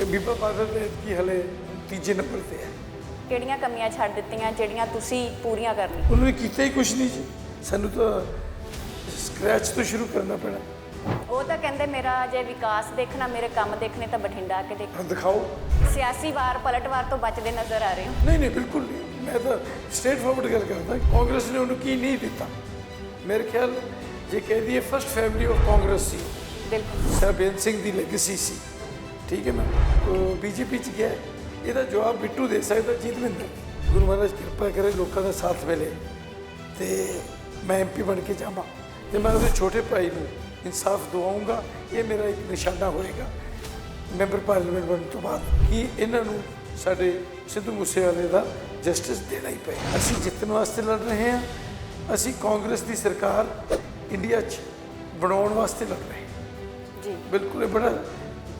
ਇਹ ਬੀਬਾ ਬਾਦਲ ਦੇ ਕੀ ਹਲੇ ਤੀਜੇ ਨੰਬਰ ਤੇ ਹੈ। ਕਿਹੜੀਆਂ ਕਮੀਆਂ ਛੱਡ ਦਿੱਤੀਆਂ ਜਿਹੜੀਆਂ ਤੁਸੀਂ ਪੂਰੀਆਂ ਕਰਨੀਆਂ? ਉਹਨਾਂ ਨੇ ਕੀਤਾ ਹੀ ਕੁਝ ਨਹੀਂ ਜੀ। ਸਾਨੂੰ ਤਾਂ ਸਕ੍ਰੈਚ ਤੋਂ ਸ਼ੁਰੂ ਕਰਨਾ ਪੈਣਾ। ਉਹ ਤਾਂ ਕਹਿੰਦੇ ਮੇਰਾ ਜੇ ਵਿਕਾਸ ਦੇਖਣਾ ਮੇਰੇ ਕੰਮ ਦੇਖਣੇ ਤਾਂ ਬਠਿੰਡਾ ਆ ਕੇ ਦੇਖ। ਦਿਖਾਓ। ਸਿਆਸੀ ਵਾਰ ਪਲਟਵਾਰ ਤੋਂ ਬਚਦੇ ਨਜ਼ਰ ਆ ਰਹੇ ਹੋ। ਨਹੀਂ ਨਹੀਂ ਬਿਲਕੁਲ ਨਹੀਂ। ਮੈਂ ਤਾਂ ਸਟੇਟ ਫਾਰਵਰਡ ਗੱਲ ਕਰਦਾ। ਕਾਂਗਰਸ ਨੇ ਉਹਨੂੰ ਕੀ ਨਹੀਂ ਦਿੱਤਾ? ਮੇਰੇ ਖਿਆਲ ਜੇ ਕਹਿ ਦਈਏ ਫਸਟ ਫੈਮਿਲੀ ਆਫ ਕਾਂਗਰਸ ਸੀ। ਬਿਲਕੁਲ। ਸਰ ਬੇਅੰਤ ਸਿੰਘ ਦੀ ਲੈਗੇਸੀ ਸੀ। ਠੀਕ ਹੈ ਨਾ? ਬੀਜੇਪੀ ਚ ਗਿਆ। ਇਹਦਾ ਜਵਾਬ ਬਿੱਟੂ ਦੇ ਸਕਦਾ ਜੀਤਵਿੰਦਰ। ਗੁਰੂ ਮਹਾਰਾਜ ਕਿਰਪਾ ਕਰੇ ਲੋਕਾਂ ਦਾ ਸਾਥ ਮਿਲੇ ਤੇ ਮੈਂ ਐਮਪੀ ਬਣ ਕੇ ਜਾਵਾਂ ਤੇ ਮੈਂ ਉਹਦੇ ਛੋਟੇ ਭਾਈ ਨੂੰ ਇਨਸਾਫ ਦਿਵਾਉਂਗਾ ਇਹ ਮੇਰਾ ਇੱਕ ਨਿਸ਼ਾਨਾ ਹੋਏਗਾ ਮੈਂਬਰ ਪਾਰਲੀਮੈਂਟ ਬਣਨ ਤੋਂ ਬਾਅਦ ਕਿ ਇਹਨਾਂ ਨੂੰ ਸਾਡੇ ਸਿੱਧੂ ਮੂਸੇਵਾਲੇ ਦਾ ਜਸਟਿਸ ਦੇਣਾ ਹੀ ਪਏ ਅਸੀਂ ਜਿੱਤਣ ਵਾਸਤੇ ਲੜ ਰਹੇ ਹਾਂ ਅਸੀਂ ਕਾਂਗਰਸ ਦੀ ਸਰਕਾਰ ਇੰਡੀਆ 'ਚ ਬਣਾਉਣ ਵਾਸਤੇ ਲੜ ਰਹੇ ਹਾਂ। ਜੀ। ਬਿਲਕੁਲ ਇਹ ਬੜਾ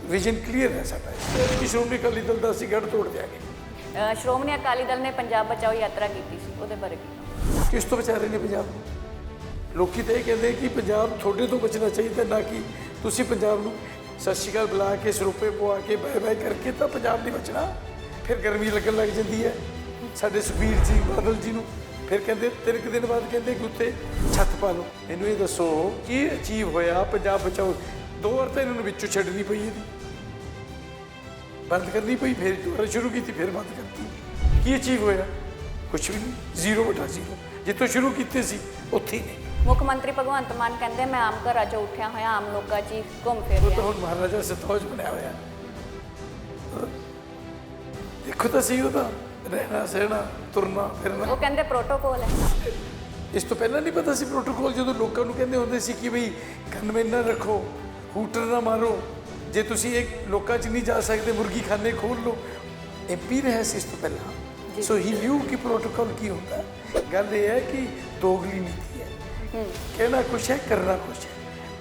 ਵਿਜ਼ਨ ਕਲੀਅਰ ਹੈ ਸਾਡਾ ਕਿ ਸ਼੍ਰੋਮਣੀ ਅਕਾਲੀ ਦਲ ਦਾ ਅਸੀਂ ਗੜ ਤੋੜ ਦਿਆਂਗੇ। ਸ਼੍ਰੋਮਣੀ ਅਕਾਲੀ ਦਲ ਨੇ ਪੰਜਾਬ ਬਚਾਓ ਯਾਤਰਾ ਕੀਤੀ ਸੀ ਉਹਦੇ ਬਾਰੇ ਕੀ ਕਿਸ ਤੋਂ ਬਚਾ ਰਹੇ ਨੇ ਪੰਜਾਬ? ਨੂੰ ਲੋਕੀ ਤਾਂ ਇਹ ਕਹਿੰਦੇ ਕਿ ਪੰਜਾਬ ਤੁਹਾਡੇ ਤੋਂ ਬਚਣਾ ਚਾਹੀਦਾ ਨਾ ਕਿ ਤੁਸੀਂ ਪੰਜਾਬ ਨੂੰ ਸਤਿ ਸ਼੍ਰੀ ਅਕਾਲ ਬੁਲਾ ਕੇ ਸਰੂਪੇ ਪਵਾ ਕੇ ਬਾਏ ਬਾਏ ਕਰਕੇ ਤਾਂ ਪੰਜਾਬ ਨਹੀਂ ਬਚਣਾ। ਫਿਰ ਗਰਮੀ ਲੱਗਣ ਲੱਗ ਜਾਂਦੀ ਹੈ। ਸਾਡੇ ਸੁਖਬੀਰ ਜੀ ਬਾਦਲ ਜੀ ਨੂੰ ਫਿਰ ਕਹਿੰਦੇ ਤਿੰਨ ਕੁ ਦਿਨ ਬਾਅਦ ਕਹਿੰਦੇ ਕਿ ਉੱਤੇ ਛੱਤ ਪਾ ਲਓ। ਇਹਨੂੰ ਇਹ ਦੱਸੋ ਕੀ ਅਚੀਵ ਹੋਇਆ ਪੰਜਾਬ ਬਚਾਓ? ਦੋ ਵਾਰ ਤਾਂ ਇਹਨਾਂ ਨੂੰ ਵਿੱਚੋਂ ਛੱਡਣੀ ਪਈ ਇਹਦੀ। ਬੰਦ ਕਰਨੀ ਪਈ ਫਿਰ ਦੁਬਾਰਾ ਸ਼ੁਰੂ ਕੀਤੀ ਫਿਰ ਬੰਦ ਕਰਤੀ ਕੀ ਅਚੀਵ ਹੋਇਆ? ਕੁਝ ਵੀ ਨਹੀਂ। ਜ਼ੀਰੋ ਬਟਾ ਜ਼ੀਰੋ ਜਿੱਥੋਂ ਸ਼ੁਰੂ ਕੀਤੇ ਸੀ ਉੱਥੇ ਹੀ ਮੁੱਖ ਮੰਤਰੀ ਭਗਵੰਤ ਮਾਨ ਕਹਿੰਦੇ ਮੈਂ ਆਮ ਘਰਾਂ 'ਚੋਂ ਉੱਠਿਆ ਹੋਇਆ ਆਮ ਲੋਕਾਂ 'ਚ ਹੀ ਘੁੰਮ ਫਿਰ ਉਹ ਤਾਂ ਰਿਹਾ ਹੁਣ ਮਹਾਰਾਜਾ ਸਤੌਜ ਬਣਿਆ ਹੋਇਆ। ਦੇਖੋ ਤਾਂ ਸਹੀ ਉਹਦਾ। ਰਹਿਣਾ ਸਹਿਣਾ ਤੁਰਨਾ ਫਿਰਨਾ। ਉਹ ਕਹਿੰਦੇ ਪ੍ਰੋਟੋਕੋਲ ਹੈ। ਇਸ ਤੋਂ ਪਹਿਲਾਂ ਨਹੀਂ ਪਤਾ ਸੀ ਪ੍ਰੋਟੋਕੋਲ ਜਦੋਂ ਲੋਕਾਂ ਨੂੰ ਕਹਿੰਦੇ ਹੁੰਦੇ ਸੀ ਕਿ ਬਈ ਗਨਮੈਨ ਨਾ ਰੱਖੋ ਹੂਟਰ ਨਾ ਮਾਰੋ। ਜੇ ਤੁਸੀਂ ਇੱਕ ਲੋਕਾਂ 'ਚ ਨਹੀਂ ਜਾ ਸਕਦੇ ਮੁਰਗੀ ਖਾਨੇ ਖੋਲ ਲਓ। ਐਮਪੀ ਰਿਹਾ ਸੀ ਇਸ ਤੋਂ ਪਹਿਲਾਂ। ਸੋ ਹੀ ਨਿਊ ਕਿ ਪ੍ਰੋਟੋਕੋਲ ਕੀ ਹੁੰਦਾ। ਗੱਲ ਇਹ ਹੈ ਕਿ ਦੋਗਲੀ ਨੀਤੀ ਹੈ। ਕਹਿਣਾ ਕੁਛ ਹੈ ਕਰਨਾ ਕੁਛ ਹੈ।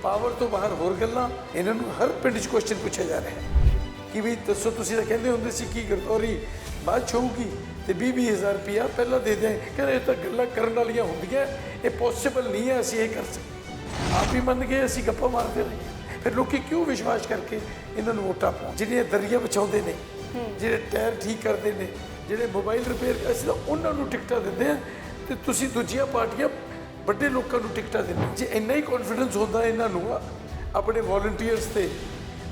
ਪਾਵਰ ਤੋਂ ਬਾਹਰ ਹੋਰ ਗੱਲਾਂ ਇਹਨਾਂ ਨੂੰ ਹਰ ਪਿੰਡ 'ਚ ਕੁਐਸਚਨ ਪੁੱਛਿਆ ਜਾ ਰਿਹਾ ਹੈ। ਕਿ ਵੀ ਦੱਸੋ ਤੁਸੀਂ ਤਾਂ ਕਹਿੰਦੇ ਹੁੰਦੇ ਸੀ ਕੀ ਗਰਦੌਰੀ ਬਾਅਦ 'ਚ ਹੋਊਗੀ ਤੇ 20 ਹਜ਼ਾਰ ਰੁਪਇਆ ਪਹਿਲਾਂ ਦੇ ਦੇ ਕਹਿੰਦੇ ਇਹ ਤਾਂ ਗੱਲਾਂ ਕਰਨ ਵਾਲੀਆਂ ਹੁੰਦੀਆਂ। ਇਹ ਪੋਸੀਬਲ ਨਹੀਂ ਹੈ ਅਸੀਂ ਇਹ ਕਰ ਸਕਦੇ। ਆਪ ਹੀ ਮੰਨ ਗਏ ਅਸੀਂ ਗੱਪਾਂ ਮਾਰਦੇ ਰਹੇ। ਫਿਰ ਲੋਕੀ ਕਿਉਂ ਵਿਸ਼ਵਾਸ ਕਰਕੇ ਇਹਨਾਂ ਨੂੰ ਵੋਟਾਂ ਪਾਉਣ? ਜਿਹੜੀਆਂ ਦਰਿਆ ਬਚਾਉਂਦੇ ਨੇ, ਜਿਹੜੇ ਟਾਇਰ ਠੀਕ ਕਰਦੇ ਨੇ, ਜਿਹੜੇ ਮੋਬਾਈਲ ਰਿਪੇਅਰ ਅਸੀਂ ਤਾਂ ਉਹਨਾਂ ਨੂੰ ਟਿਕਟਾਂ ਦਿੰਦੇ ਆ ਤੇ ਤੁਸੀਂ ਦੂਜੀਆਂ ਪਾਰਟੀਆਂ ਵੱਡੇ ਲੋਕਾਂ ਨੂੰ ਟਿਕਟਾਂ ਦਿੰਦੇ ਜੇ ਇੰਨਾ ਹੀ ਕੌਨਫੀਡੈਂਸ ਹੁੰਦਾ ਇਹਨਾਂ ਨੂੰ, ਆਪਣੇ ਵੋਲੰਟੀਅਰਸ ਤੇ,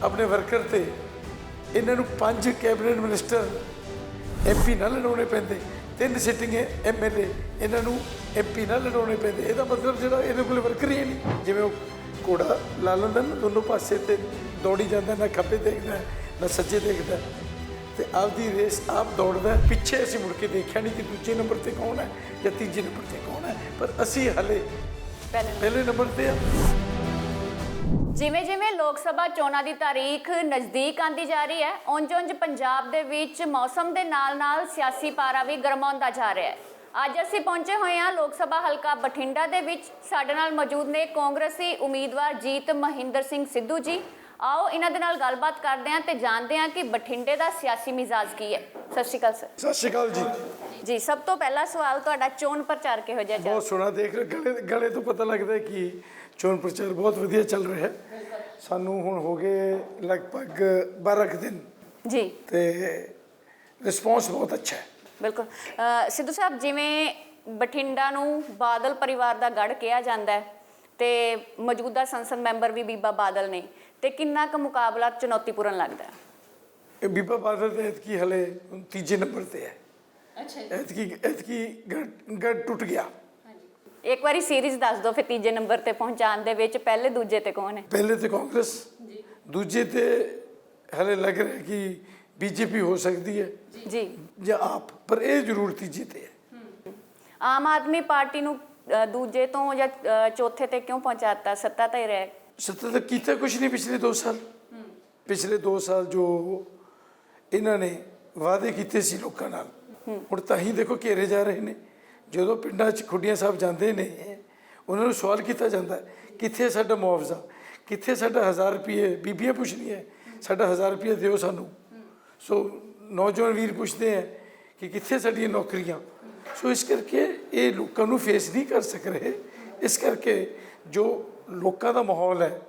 ਆਪਣੇ ਵਰਕਰ ਤੇ, ਇਹਨਾਂ ਨੂੰ ਪੰਜ ਕੈਬਨਿਟ ਮਿਨਿਸਟਰ ਐਮਪੀ ਨਾਲ ਲੜਾਉਣੇ ਪੈਂਦੇ। ਤਿੰਨ ਸਿਟਿੰਗ ਐਮਐਲਏ ਇਹਨਾਂ ਨੂੰ ਐਮਪੀ ਨਾਲ ਲੜਾਉਣੇ ਪੈਂਦੇ। ਇਹਦਾ ਮਤਲਬ ਜਿਹੜਾ ਇਹਦੇ ਕੋਲ ਵਰਕਰ ਹੀ ਨਹੀਂ ਜਿਵੇਂ ਉਹ ਘੋੜਾ ਲਾ ਲੈਂਦਾ ਨਾ ਦੋਨੋਂ ਪਾਸੇ ਤੇ ਦੌੜੀ ਜਾਂਦਾ ਨਾ ਖੱਬੇ ਦੇਖਦਾ ਨਾ ਸੱਜੇ ਦੇਖਦਾ। ਤੇ ਆਪਦੀ ਰੇਸ ਆਪ ਦੌੜਦਾ ਪਿੱਛੇ ਅਸੀਂ ਮੁੜ ਕੇ ਦੇਖਿਆ ਨਹੀਂ ਕਿ ਦੂਜੇ ਨੰਬਰ ਤੇ ਕੌਣ ਹੈ ਜਾਂ ਤੀਜੇ ਨੰਬਰ ਤੇ ਕੌਣ ਹੈ। ਪਰ ਅਸੀਂ ਹਲੇ ਪਹਿਲੇ ਨੰਬਰ ਤੇ ਆ। ਜਿਵੇਂ ਜਿਵੇਂ ਲੋਕ ਸਭਾ ਚੋਣਾਂ ਦੀ ਤਾਰੀਖ ਨਜ਼ਦੀਕ ਆਂਦੀ ਜਾ ਰਹੀ ਹੈ ਉਂਝ-ਉਂਝ ਪੰਜਾਬ ਦੇ ਵਿੱਚ ਮੌਸਮ ਦੇ ਨਾਲ-ਨਾਲ ਸਿਆਸੀ ਪਾਰਾ ਵੀ ਗਰਮਾਉਂਦਾ ਜਾ ਰਿਹਾ ਹੈ। ਅੱਜ ਅਸੀਂ ਪਹੁੰਚੇ ਹੋਏ ਹਾਂ ਲੋਕ ਸਭਾ ਹਲਕਾ ਬਠਿੰਡਾ ਦੇ ਵਿੱਚ। ਸਾਡੇ ਨਾਲ ਮੌਜੂਦ ਨੇ ਕਾਂਗਰਸੀ ਉਮੀਦਵਾਰ ਜੀਤ ਮਹਿੰਦਰ ਸਿੰਘ ਸਿੱਧੂ ਜੀ। ਆਓ ਇਹਨਾਂ ਦੇ ਨਾਲ ਗੱਲਬਾਤ ਕਰਦੇ ਹਾਂ ਤੇ ਜਾਣਦੇ ਹਾਂ ਕਿ ਬਠਿੰਡੇ ਦਾ ਸਿਆਸੀ ਮਿਜ਼ਾਜ ਕੀ ਹੈ। ਸਤਿ ਸ਼੍ਰੀ ਅਕਾਲ ਸਰ। ਸਤਿ ਸ਼੍ਰੀ ਅਕਾਲ ਜੀ। ਜੀ ਸਭ ਤੋਂ ਪਹਿਲਾ ਸਵਾਲ ਤੁਹਾਡਾ ਚੋਣ ਪ੍ਰਚਾਰ ਕਿਹੋ ਜਿਹਾ ਚੱਲ ਬਹੁਤ ਸੋਹਣਾ ਦੇਖ ਰਹੇ ਗਲੇ ਗਲੇ ਤੋਂ ਪਤਾ ਲੱਗਦਾ ਹੈ ਕਿ ਚੋਣ ਪ੍ਰਚਾਰ ਬਹੁਤ ਵਧੀਆ ਚੱਲ ਰਿਹਾ ਹੈ। ਸਾਨੂੰ ਹੁਣ ਹੋ ਗਏ ਲਗਭਗ 12 ਕੁ ਦਿਨ। ਜੀ। ਤੇ ਰਿਸਪੌਂਸ ਬਹੁਤ ਅੱਛਾ ਹੈ। ਬਿਲਕੁਲ। ਅ, ਸਿੱਧੂ ਸਾਹਿਬ ਜਿਵੇਂ ਬਠਿੰਡਾ ਨੂੰ ਬਾਦਲ ਪਰਿਵਾਰ ਦਾ ਗੜ ਕਿਹਾ ਜਾਂਦਾ ਹੈ ਤੇ ਮੌਜੂਦਾ ਸੰਸਦ ਮੈਂਬਰ ਵੀ ਬੀਬਾ ਬਾਦਲ ਨੇ ਤੇ ਕਿੰਨਾ ਕੁ ਮੁਕਾਬਲਾ ਚੁਣੌਤੀਪੂਰਨ ਲੱਗਦਾ ਹੈ? ਇਹ ਬੀਬਾ ਬਾਦਲ ਦੇ ਐਤਕੀ ਹਲੇ ਤੀਜੇ ਨੰਬਰ ਤੇ ਹੈ। ਅੱਛਾ ਐਤਕੀ ਐਤਕੀ ਗੜ ਗੜ ਟੁੱਟ ਗਿਆ। ਇੱਕ ਵਾਰੀ ਸੀਰੀਜ਼ ਦੱਸ ਦਿਓ ਫਿਰ ਤੀਜੇ ਨੰਬਰ ਤੇ ਪਹੁੰਚਾਉਣ ਦੇ ਵਿੱਚ ਪਹਿਲੇ ਦੂਜੇ ਤੇ ਕੌਣ ਹੈ? ਪਹਿਲੇ ਤੇ ਕਾਂਗਰਸ ਦੂਜੇ ਤੇ ਹਲੇ ਲੱਗ ਰਿਹਾ ਕਿ ਬੀਜੇਪੀ ਹੋ ਸਕਦੀ ਹੈ। ਜੀ। ਜਾਂ ਆਪ ਪਰ ਇਹ ਜ਼ਰੂਰ ਤੀਜੇ ਤੇ ਹੈ। ਆਮ ਆਦਮੀ ਪਾਰਟੀ ਨੂੰ ਅ, ਦੂਜੇ ਤੋਂ ਜਾਂ ਅ, ਚੌਥੇ ਤੇ ਕਿਉਂ ਪਹੁੰਚਾਤਾ? ਸੱਤਾ ਤਾਂ ਹੀ ਰਹਿ। ਸੱਤਾ ਤਾਂ ਕੀਤਾ ਕੁਛ ਨਹੀਂ ਪਿਛਲੇ 2 ਸਾਲ। ਪਿਛਲੇ 2 ਸਾਲ ਜੋ ਇਹਨਾਂ ਨੇ ਵਾਅਦੇ ਕੀਤੇ ਸੀ ਲੋਕਾਂ ਨਾਲ। ਹੁਣ ਤਾਂ ਹੀ ਦੇਖੋ ਘੇਰੇ ਜਾ ਰਹੇ ਨੇ। ਜਦੋਂ ਪਿੰਡਾਂ 'ਚ ਖੁੱਡੀਆਂ ਸਾਹਿਬ ਜਾਂਦੇ ਨੇ, ਉਹਨਾਂ ਨੂੰ ਸਵਾਲ ਕੀਤਾ ਜਾਂਦਾ, ਕਿੱਥੇ ਸਾਡਾ ਮੁਆਵਜ਼ਾ? ਕਿੱਥੇ ਸਾਡਾ 1000 ਰੁਪਏ ਬੀਬੀਆਂ ਪੁੱਛਦੀਆਂ? ਸਾਡਾ 1000 ਰੁਪਏ ਦਿਓ ਸਾਨੂੰ। ਸੋ ਨੌਜਵਾਨ ਵੀਰ ਪੁੱਛਦੇ ਆ ਕਿ ਕਿੱਥੇ ਸਾਡੀਆਂ ਨੌਕਰੀਆਂ? ਸੋ ਇਸ ਕਰਕੇ ਇਹ ਲੋਕਾਂ ਨੂੰ ਫੇਸ ਨਹੀਂ ਕਰ ਸਕ ਰਹੇ। ਇਸ ਕਰਕੇ ਜੋ ਲੋਕਾਂ ਦਾ ਮਾਹੌਲ ਹੈ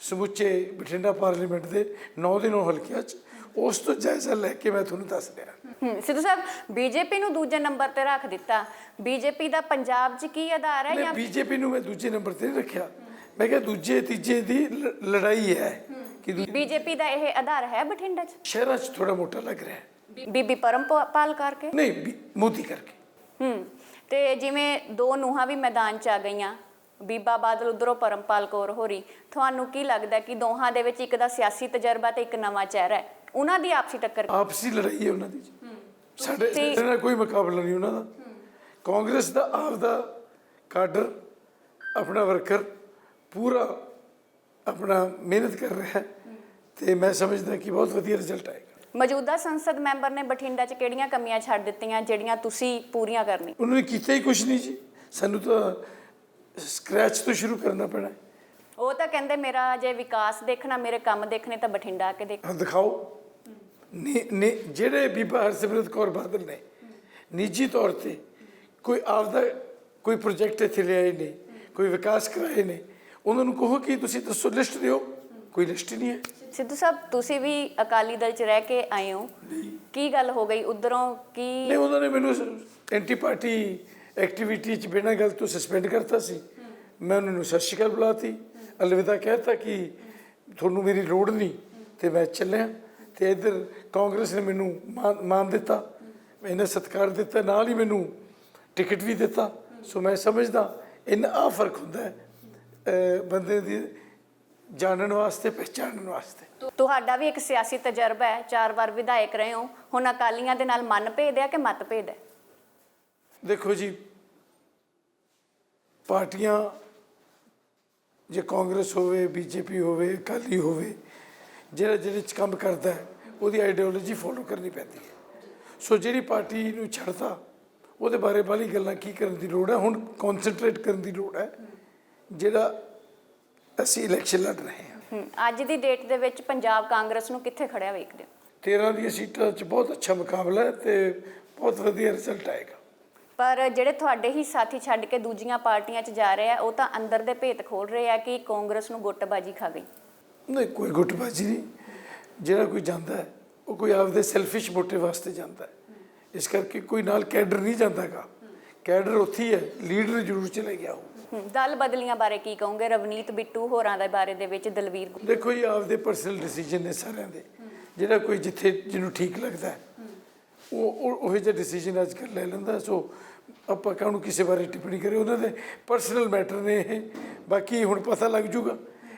ਸਮੁੱਚੇ ਬਠਿੰਡਾ ਪਾਰਲੀਮੈਂਟ ਦੇ 9 ਦਿਨੋਂ ਹਲਕਿਆਂ 'ਚ ਉਸ ਤੋਂ ਜਾਇਜ਼ਾ ਲੈ ਕੇ ਮੈਂ ਤੁਹਾਨੂੰ ਦੱਸ ਰਿਹਾ। ਹੂੰ ਸਿੱਧੂ ਸਾਹਿਬ ਬੀਜੇਪੀ ਨੂੰ ਦੂਜੇ ਨੰਬਰ ਤੇ ਰੱਖ ਦਿੱਤਾ। ਬੀਜੇਪੀ ਦਾ ਪੰਜਾਬ 'ਚ ਕੀ ਆਧਾਰ ਹੈ ਮੈਂ ਜਾਂ ਬੀਜੇਪੀ ਨੂੰ ਮੈਂ ਦੂਜੇ ਨੰਬਰ ਤੇ ਨਹੀਂ ਰੱਖਿਆ। ਮੈਂ ਕਿਹਾ ਦੂਜੇ ਤੀਜੇ ਦੀ ਲ- ਲੜਾਈ ਹੈ ਕਿ ਦੂ- ਬੀਜੇਪੀ ਦਾ ਇਹ ਆਧਾਰ ਹੈ ਬਠਿੰਡਾ 'ਚ? ਸ਼ਹਿਰਾਂ 'ਚ ਥੋੜਾ ਮੋਟਾ ਲੱਗ ਰਿਹਾ। ਹੈ ਬੀਬੀ ਪਰਮਪਾਲ ਕਰਕੇ? ਨਹੀਂ ਬੀ- ਮੋਦੀ ਕਰਕੇ। ਹੂੰ ਤੇ ਜਿਵੇਂ ਦੋ ਨੂਹਾਂ ਵੀ ਮੈਦਾਨ 'ਚ ਆ ਗਈਆਂ ਬੀਬਾ ਬਾਦਲ ਉਧਰੋਂ ਪਰਮਪਾਲ ਕੌਰ ਹੋਰੀ ਤੁਹਾਨੂੰ ਕੀ ਲੱਗਦਾ ਕਿ ਦੋਹਾਂ ਦੇ ਵਿੱਚ ਇੱਕ ਦਾ ਸਿਆਸੀ ਤਜਰਬਾ ਤੇ ਇੱਕ ਨਵਾਂ ਚਿਹਰਾ ਹੈ? ਉਹਨਾਂ ਦੀ ਆਪਸੀ ਟੱਕਰ ਆਪਸੀ ਲੜਾਈ ਹੈ ਉਹਨਾਂ ਦੀ ਸਾਡੇ ਸਾਡੇ ਨਾਲ ਕੋਈ ਮੁਕਾਬਲਾ ਨਹੀਂ ਉਹਨਾਂ ਦਾ। ਕਾਂਗਰਸ ਦਾ ਆਪਦਾ ਕਾਡਰ ਆਪਣਾ ਵਰਕਰ ਪੂਰਾ ਆਪਣਾ ਮਿਹਨਤ ਕਰ ਰਿਹਾ ਹੈ ਤੇ ਮੈਂ ਸਮਝਦਾ ਕਿ ਬਹੁਤ ਵਧੀਆ ਰਿਜ਼ਲਟ ਆਏਗਾ। ਮੌਜੂਦਾ ਸੰਸਦ ਮੈਂਬਰ ਨੇ ਬਠਿੰਡਾ 'ਚ ਕਿਹੜੀਆਂ ਕਮੀਆਂ ਛੱਡ ਦਿੱਤੀਆਂ ਜਿਹੜੀਆਂ ਤੁਸੀਂ ਪੂਰੀਆਂ ਕਰਨੀ ਉਹਨਾਂ ਨੇ ਕੀਤਾ ਹੀ ਕੁਝ ਨਹੀਂ ਜੀ। ਸਾਨੂੰ ਤਾਂ ਸਕ੍ਰੈਚ ਤੋਂ ਸ਼ੁਰੂ ਕਰਨਾ ਪੈਣਾ ਉਹ ਤਾਂ ਕਹਿੰਦੇ ਮੇਰਾ ਜੇ ਵਿਕਾਸ ਦੇਖਣਾ ਮੇਰੇ ਕੰਮ ਦੇਖਣੇ ਤਾਂ ਬਠਿੰਡਾ ਆ ਕੇ ਦੇਖ। ਦਿਖਾਓ। ਜਿਹੜੇ ਬੀਬਾ ਹਰਸਿਮਰਤ ਕੌਰ ਬਾਦਲ ਨੇ ਨਿੱਜੀ ਤੌਰ ਤੇ ਕੋਈ ਆਪਦਾ ਕੋਈ ਪ੍ਰੋਜੈਕਟ ਇੱਥੇ ਲਿਆਏ ਨੇ ਕੋਈ ਵਿਕਾਸ ਕਰਾਏ ਨੇ ਉਹਨਾਂ ਨੂੰ ਕਹੋ ਕਿ ਤੁਸੀਂ ਦੱਸੋ ਲਿਸਟ ਦਿਓ ਕੋਈ ਲਿਸਟ ਨਹੀਂ ਹੈ। ਸਿੱਧੂ ਸਾਹਿਬ ਤੁਸੀਂ ਵੀ ਅਕਾਲੀ ਦਲ 'ਚ ਰਹਿ ਕੇ ਆਏ ਹੋ। ਕੀ ਗੱਲ ਹੋ ਗਈ? ਉਧਰੋਂ ਕੀ ਨਹੀਂ ਉਹਨਾਂ ਨੇ ਮੈਨੂੰ ਐਂਟੀ ਪਾਰਟੀ ਐਕਟੀਵਿਟੀ ਚ ਬਿਨਾਂ ਗੱਲ ਤੋਂ ਸਸਪੈਂਡ ਕਰਤਾ ਸੀ। ਮੈਂ ਉਹਨਾਂ ਨੂੰ ਸਤਿ ਸ਼੍ਰੀ ਅਕਾਲ ਬੁਲਾਤੀ। ਅਲਵਿਦਾ ਕਹਿਤਾ ਕਿ ਤੁਹਾਨੂੰ ਮੇਰੀ ਲੋੜ ਨਹੀਂ ਤੇ ਮੈਂ ਚੱਲਿਆ। ਤੇ ਇੱਧਰ ਕਾਂਗਰਸ ਨੇ ਮੈਨੂੰ ਮਾਨ ਮਾਨ ਦਿੱਤਾ। ਇਹਨੇ ਸਤਿਕਾਰ ਦਿੱਤਾ ਨਾਲ ਹੀ ਮੈਨੂੰ ਟਿਕਟ ਵੀ ਦਿੱਤਾ। ਸੋ ਮੈਂ ਸਮਝਦਾ ਇੰਨਾ ਆ ਫ਼ਰਕ ਹੁੰਦਾ ਹੈ ਬੰਦੇ ਦੀ ਜਾਣਨ ਵਾਸਤੇ ਪਹਿਚਾਣਨ ਵਾਸਤੇ। ਤੁਹਾਡਾ ਵੀ ਇੱਕ ਸਿਆਸੀ ਤਜਰਬਾ ਹੈ ਚਾਰ ਵਾਰ ਵਿਧਾਇਕ ਰਹੇ ਹੋ। ਹੁਣ ਅਕਾਲੀਆਂ ਦੇ ਨਾਲ ਮਨ ਭੇਦ ਹੈ ਕਿ ਮਤ ਭੇਦ ਹੈ? ਦੇਖੋ ਜੀ ਪਾਰਟੀਆਂ ਜੇ ਕਾਂਗਰਸ ਹੋਵੇ ਬੀਜੇਪੀ ਹੋਵੇ ਅਕਾਲੀ ਹੋਵੇ ਜਿਹੜਾ ਜਿਹਦੇ ਚ ਕੰਮ ਕਰਦਾ ਹੈ ਉਹਦੀ ਆਈਡੀਓਲੋਜੀ ਫੋਲੋ ਕਰਨੀ ਪੈਂਦੀ ਹੈ। ਸੋ ਜਿਹੜੀ ਪਾਰਟੀ ਨੂੰ ਛੱਡਤਾ ਉਹਦੇ ਬਾਰੇ ਬਾਲੀ ਗੱਲਾਂ ਕੀ ਕਰਨ ਦੀ ਲੋੜ ਹੈ? ਹੁਣ ਕਨਸੈਂਟਰੇਟ ਕਰਨ ਦੀ ਲੋੜ ਹੈ ਜਿਹੜਾ ਅਸੀਂ ਇਲੈਕਸ਼ਨ ਲੜ ਰਹੇ ਹਾਂ। ਅੱਜ ਦੀ ਡੇਟ ਦੇ ਵਿੱਚ ਪੰਜਾਬ ਕਾਂਗਰਸ ਨੂੰ ਕਿੱਥੇ ਖੜਿਆ ਵੇਖਦੇ ਹੋ? 13 ਦੀਆਂ ਸੀਟਾਂ 'ਚ ਬਹੁਤ ਅੱਛਾ ਮੁਕਾਬਲਾ ਹੈ ਤੇ ਬਹੁਤ ਵਧੀਆ ਰਿਜ਼ਲਟ ਆਏਗਾ। ਪਰ ਜਿਹੜੇ ਤੁਹਾਡੇ ਹੀ ਸਾਥੀ ਛੱਡ ਕੇ ਦੂਜੀਆਂ ਪਾਰਟੀਆਂ 'ਚ ਜਾ ਰਹੇ ਆ ਉਹ ਤਾਂ ਅੰਦਰ ਦੇ ਭੇਤ ਖੋਲ ਰਹੇ ਆ ਕਿ ਕਾਂਗਰਸ ਨੂੰ ਗੁੱਟਬਾਜੀ ਖਾ ਗਈ। ਨਹੀਂ ਕੋਈ ਗੁੱਟਬਾਜੀ ਨਹੀਂ। ਜਿਹੜਾ ਕੋਈ ਜਾਂਦਾ ਹੈ ਉਹ ਕੋਈ ਆਪਦੇ ਸੈਲਫਿਸ਼ ਮੋਟਿਵ ਵਾਸਤੇ ਜਾਂਦਾ ਹੈ। ਇਸ ਕਰਕੇ ਕੋਈ ਨਾਲ ਕੈਡਰ ਨਹੀਂ ਜਾਂਦਾਗਾ ਕੈਡਰ ਉੱਥੇ ਹੀ ਹੈ ਲੀਡਰ ਜ਼ਰੂਰ ਚਲੇ ਗਿਆ ਉਹ। ਦਲ ਬਦਲੀਆਂ ਬਾਰੇ ਕੀ ਕਹੋਗੇ? ਰਵਨੀਤ ਬਿੱਟੂ ਹੋਰਾਂ ਦੇ ਬਾਰੇ ਦੇ ਵਿੱਚ ਦਲਵੀਰ ਦੇਖੋ ਜੀ ਆਪਦੇ ਪਰਸਨਲ ਡਿਸੀਜਨ ਨੇ ਸਾਰਿਆਂ ਦੇ। ਜਿਹੜਾ ਕੋਈ ਜਿੱਥੇ ਜਿਹਨੂੰ ਠੀਕ ਲੱਗਦਾ ਉਹ ਉਹ ਉਹ ਜਿਹਾ ਡਿਸੀਜਨ ਅੱਜ ਕੱਲ੍ਹ ਲੈ ਲੈਂਦਾ। ਸੋ ਆਪਾਂ ਕਾਹਨੂੰ ਕਿਸੇ ਬਾਰੇ ਟਿੱਪਣੀ ਕਰੇ ਉਹਨਾਂ ਦੇ ਪਰਸਨਲ ਮੈਟਰ ਨੇ ਇਹ। ਬਾਕੀ ਹੁਣ ਪਤਾ ਲੱਗ ਜੂਗਾ।